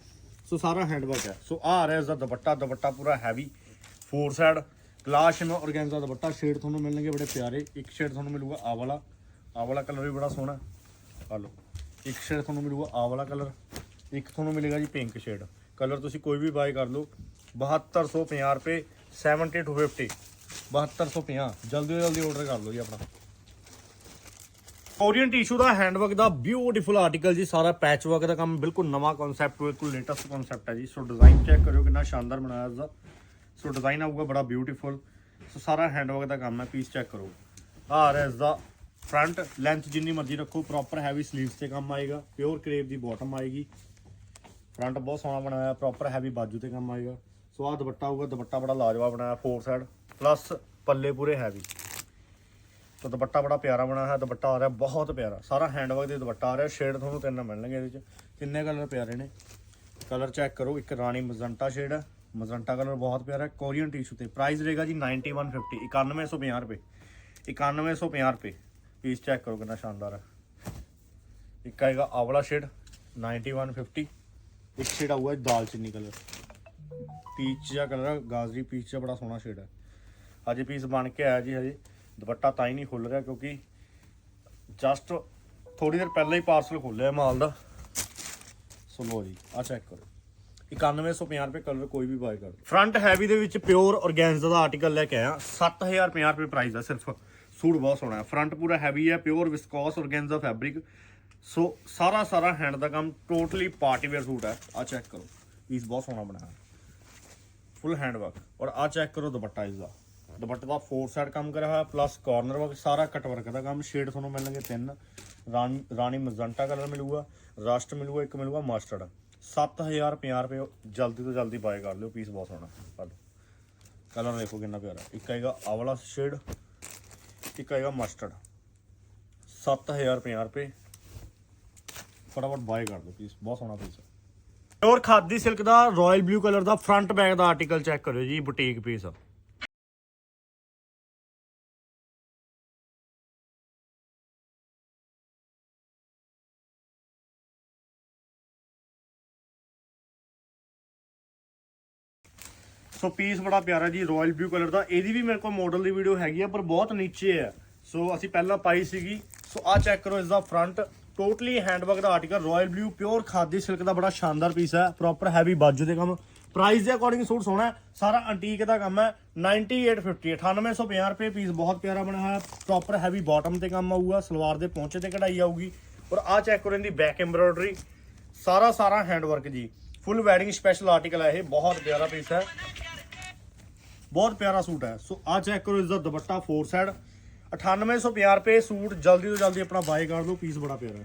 S1: ਸੋ ਸਾਰਾ ਹੈਂਡਵਰਕ ਹੈ। ਸੋ ਆ ਰਿਹਾ ਇਸ ਦਾ ਦੁਪੱਟਾ ਦੁਪੱਟਾ ਪੂਰਾ heavy four side glass shim organza dupatta shade ਤੁਹਾਨੂੰ ਮਿਲਣਗੇ ਬੜੇ ਪਿਆਰੇ। ਇੱਕ ਸ਼ੇਡ ਤੁਹਾਨੂੰ ਮਿਲੂਗਾ ਆ ਵਾਲਾ। ਆ ਵਾਲਾ ਕਲਰ ਵੀ ਬੜਾ ਸੋਹਣਾ। ਆ ਲਓ। ਇੱਕ ਸ਼ੇਡ ਤੁਹਾਨੂੰ ਮਿਲੂਗਾ ਆ ਵਾਲਾ ਕਲਰ ਇੱਕ ਤੁਹਾਨੂੰ ਮਿਲੇਗਾ ਜੀ ਪਿੰਕ ਸ਼ੇਡ ਕਲਰ ਤੁਸੀਂ ਕੋਈ ਵੀ ਬਾਏ ਕਰ ਲਓ 7250 ਰੁਪਏ 70 ਟੂ 50 7250 ਜਲਦੀ ਤੋਂ ਜਲਦੀ ਆਰਡਰ ਕਰ ਲਓ ਜੀ ਆਪਣਾ। ਓਰੀਅਨ ਟਿਸ਼ੂ ਦਾ ਹੈਂਡਵਰਕ ਦਾ ਬਿਊਟੀਫੁਲ ਆਰਟੀਕਲ ਜੀ, ਸਾਰਾ ਪੈਚ ਵਰਕ ਦਾ ਕੰਮ, ਬਿਲਕੁਲ ਨਵਾਂ ਕਨਸੈਪਟ ਬਿਲਕੁਲ ਲੇਟੈਸਟ ਕਨਸੈਪਟ ਹੈ ਜੀ। ਸੋ ਡਿਜ਼ਾਈਨ ਚੈੱਕ ਕਰਿਓ ਕਿੰਨਾ ਸ਼ਾਨਦਾਰ ਬਣਾਇਆ ਇਸ ਦਾ ਸੋ ਡਿਜ਼ਾਈਨ ਆਊਗਾ, ਬੜਾ ਬਿਊਟੀਫੁਲ ਸੋ ਸਾਰਾ ਹੈਂਡਵਰਕ ਦਾ ਕੰਮ ਹੈ ਪੀਸ ਚੈੱਕ ਕਰੋ। ਆ ਰਿਹਾ ਇਸ ਦਾ ਫਰੰਟ ਲੈਂਥ ਜਿੰਨੀ ਮਰਜ਼ੀ ਰੱਖੋ ਪ੍ਰੋਪਰ ਹੈਵੀ ਸਲੀਵਸ ਤੇ ਕੰਮ ਆਏਗਾ ਪਿਓਰ ਕਰੇਪ ਦੀ ਬਾਟਮ ਆਏਗੀ। ਫਰੰਟ ਬਹੁਤ ਸੋਹਣਾ ਬਣਾਇਆ ਪ੍ਰੋਪਰ ਹੈਵੀ ਬਾਜੂ ਤੇ ਕੰਮ ਆਏਗਾ। ਸੋ ਆਹ ਦੁਪੱਟਾ ਹੋਊਗਾ, ਦੁਪੱਟਾ ਬੜਾ ਲਾਜਵਾਬ ਬਣਾਇਆ ਫੋਰ ਸਾਈਡ ਪਲੱਸ ਪੱਲੇ ਪੂਰੇ ਹੈਵੀ ਤਾਂ ਦੁਪੱਟਾ ਬੜਾ ਪਿਆਰਾ ਬਣਾਇਆ ਹੋਇਆ, ਦੁਪੱਟਾ ਆ ਰਿਹਾ ਬਹੁਤ ਪਿਆਰਾ। ਸਾਰਾ ਹੈਂਡਵਰਕ ਦੇ ਦੁਪੱਟਾ ਆ ਰਿਹਾ ਸ਼ੇਡ ਤੁਹਾਨੂੰ ਤਿੰਨ ਮਿਲਣਗੇ ਇਹਦੇ ਚ ਕਿੰਨੇ ਕਲਰ ਪਿਆਰੇ ਨੇ? ਕਲਰ ਚੈੱਕ ਕਰੋ, ਇੱਕ ਰਾਣੀ ਮਜ਼ੰਟਾ ਸ਼ੇਡ ਹੈ ਮਜ਼ੰਟਾ ਕਲਰ ਬਹੁਤ ਪਿਆਰਾ ਹੈ, ਕੋਰੀਅਨ ਟਿਸ਼ੂ ਤੇ। ਪ੍ਰਾਈਸ ਰਹੇਗਾ ਜੀ 9150 9150 ਰੁਪਏ। 9150 ਰੁਪਏ। ਪੀਸ ਚੈੱਕ ਕਰੋ ਕਿੰਨਾ ਸ਼ਾਨਦਾਰ ਹੈ। ਇੱਕ ਆਏਗਾ ਆਵਲਾ ਸ਼ੇਡ 9150 ਇੱਕ ਸ਼ੇਡ ਆਊਗਾ ਦਾਲਚੀਨੀ ਕਲਰ ਪੀਚ ਜਿਹਾ ਕਲਰ ਗਾਜ਼ਰੀ ਪੀਚ ਜਿਹਾ ਬੜਾ ਸੋਹਣਾ ਸ਼ੇਡ ਹੈ। ਅਜੇ ਪੀਸ ਬਣ ਕੇ ਆਇਆ ਜੀ ਹਜੇ। ਦੁਪੱਟਾ ਤਾਂ ਹੀ ਨਹੀਂ ਖੁੱਲ ਰਿਹਾ ਕਿਉਂਕਿ ਜਸਟ ਥੋੜੀ ਦੇਰ ਪਹਿਲਾਂ ਹੀ ਪਾਰਸਲ ਖੋਲਿਆ ਮਾਲ ਦਾ। ਸੋ ਲੋ ਜੀ। ਆ ਚੈੱਕ ਕਰੋ। 9150 ਰੁਪਏ ਕਲਰ ਕੋਈ ਵੀ ਬਾਏ ਕਰ ਫਰੰਟ ਹੈਵੀ ਦੇ ਵਿੱਚ ਪਿਓਰ ਔਰਗੈਂਜ਼ਾ ਦਾ ਆਰਟੀਕਲ ਲੈ ਕੇ ਆਇਆ। 7050 ਰੁਪਏ ਪ੍ਰਾਈਸ ਆ ਸਿਰਫ। ਸੂਟ ਬਹੁਤ ਸੋਹਣਾ ਹੈ। ਫਰੰਟ ਪੂਰਾ ਹੈਵੀ ਹੈ pure viscose organza fabric so ਸਾਰਾ ਸਾਰਾ ਹੈਂਡ ਦਾ ਕੰਮ ਟੋਟਲੀ ਪਾਰਟੀ ਵੇਅਰ ਸੂਟ ਹੈ। ਆ ਚੈੱਕ ਕਰੋ। ਪੀਸ ਬਹੁਤ ਸੋਹਣਾ ਬਣਾਇਆ ਫੁੱਲ ਹੈਂਡ ਵਰਕ ਔਰ ਆ ਚੈੱਕ ਕਰੋ ਦੁਪੱਟਾ ਇਸ ਦਾ ਦੁਪੱਟੇ ਦਾ ਫੋਰ ਸਾਈਡ ਕੰਮ ਕਰਿਆ ਹੋਇਆ ਪਲੱਸ ਕਾਰਨਰ ਵਰਕ ਸਾਰਾ ਕਟ ਵਰਕ ਦਾ ਕੰਮ। ਸ਼ੇਡ ਤੁਹਾਨੂੰ ਮਿਲਣਗੇ ਤਿੰਨ। ਰਾਣੀ ਰਾਣੀ ਮਜ਼ੰਟਾ ਕਲਰ ਮਿਲੂਗਾ ਰਸਟ ਮਿਲੂਗਾ, ਇੱਕ ਮਿਲੂਗਾ ਮਸਟਰਡ 7050 ਰੁਪਏ ਜਲਦੀ ਤੋਂ ਜਲਦੀ ਬਾਏ ਕਰ ਲਿਓ। ਪੀਸ ਬਹੁਤ ਸੋਹਣਾ। ਕਰ ਕਲਰ ਦੇਖੋ ਕਿੰਨਾ ਪਿਆਰਾ। ਇੱਕ ਆਏਗਾ ਆਵਲਾ ਸ਼ੇਡ ਇੱਕ ਆਏਗਾ ਮਸਟਰਡ 7050 ਰੁਪਏ। ਫਟਾਫਟ ਬਾਏ ਕਰ ਦਿਓ ਪੀਸ ਬਹੁਤ ਸੋਹਣਾ ਪੀਸ ਹੈ। ਪਿਓਰ ਖਾਦੀ ਸਿਲਕ ਦਾ ਰਾਇਲ ਬਲੂ ਕਲਰ ਦਾ ਫਰੰਟ ਬੈਕ ਦਾ ਆਰਟੀਕਲ ਚੈੱਕ ਕਰਿਓ ਜੀ ਬੁਟੀਕ ਪੀਸ ਸੋ ਪੀਸ ਬੜਾ ਪਿਆਰਾ ਜੀ ਰਾਇਲ ਬਲੂ ਕਲਰ ਦਾ। ਇਹਦੀ ਵੀ ਮੇਰੇ ਕੋਲ ਮਾਡਲ ਦੀ ਵੀਡੀਓ ਹੈਗੀ ਆ, ਪਰ ਬਹੁਤ ਨੀਚੇ ਹੈ ਸੋ ਅਸੀਂ ਪਹਿਲਾਂ ਪਾਈ ਸੀਗੀ। ਸੋ ਆ ਚੈੱਕ ਕਰੋ ਇਸ ਦਾ ਫਰੰਟ ਟੋਟਲੀ ਹੈਂਡਵਰਕ ਦਾ article royal blue pure khadi silk ਦਾ ਬੜਾ ਸ਼ਾਨਦਾਰ ਪੀਸ ਹੈ ਪ੍ਰੋਪਰ ਹੈਵੀ ਬਾਜੂ ਦੇ ਕੰਮ। ਪ੍ਰਾਈਸ ਦੇ ਅਕੋਰਡਿੰਗ ਸੂਟ ਸੋਹਣਾ ਸਾਰਾ ਅੰਟੀਕ ਦਾ ਕੰਮ ਹੈ। 9850 9850 ਰੁਪਏ ਪੀਸ ਬਹੁਤ ਪਿਆਰਾ ਬਣਿਆ ਹੋਇਆ। ਪ੍ਰੋਪਰ ਹੈਵੀ ਬਾਟਮ ਤੇ ਕੰਮ ਆਊਗਾ। ਸਲਵਾਰ ਦੇ ਪਹੁੰਚੇ ਤੇ ਕਢਾਈ ਆਊਗੀ। ਔਰ ਆ ਚੈੱਕ ਕਰੋ ਇਹਦੀ ਬੈਕ ਐਮਬ੍ਰੋਇਡਰੀ ਸਾਰਾ ਸਾਰਾ ਹੈਂਡਵਰਕ ਜੀ। ਫੁੱਲ ਵੈਡਿੰਗ ਸਪੈਸ਼ਲ ਆਰਟੀਕਲ ਹੈ ਇਹ, ਬਹੁਤ ਪਿਆਰਾ ਪੀਸ ਹੈ। ਬਹੁਤ ਪਿਆਰਾ ਸੂਟ ਹੈ। ਸੋ ਆ ਚੈੱਕ ਕਰੋ, ਇਸ ਦਾ ਦੁਪੱਟਾ ਫੋਰ ਸਾਈਡ 9850 ਰੁਪਏ ਸੂਟ ਜਲਦੀ ਤੋਂ ਜਲਦੀ ਆਪਣਾ ਬਾਏ ਕਰ ਲਓ ਪੀਸ ਬੜਾ ਪਿਆਰਾ ਹੈ।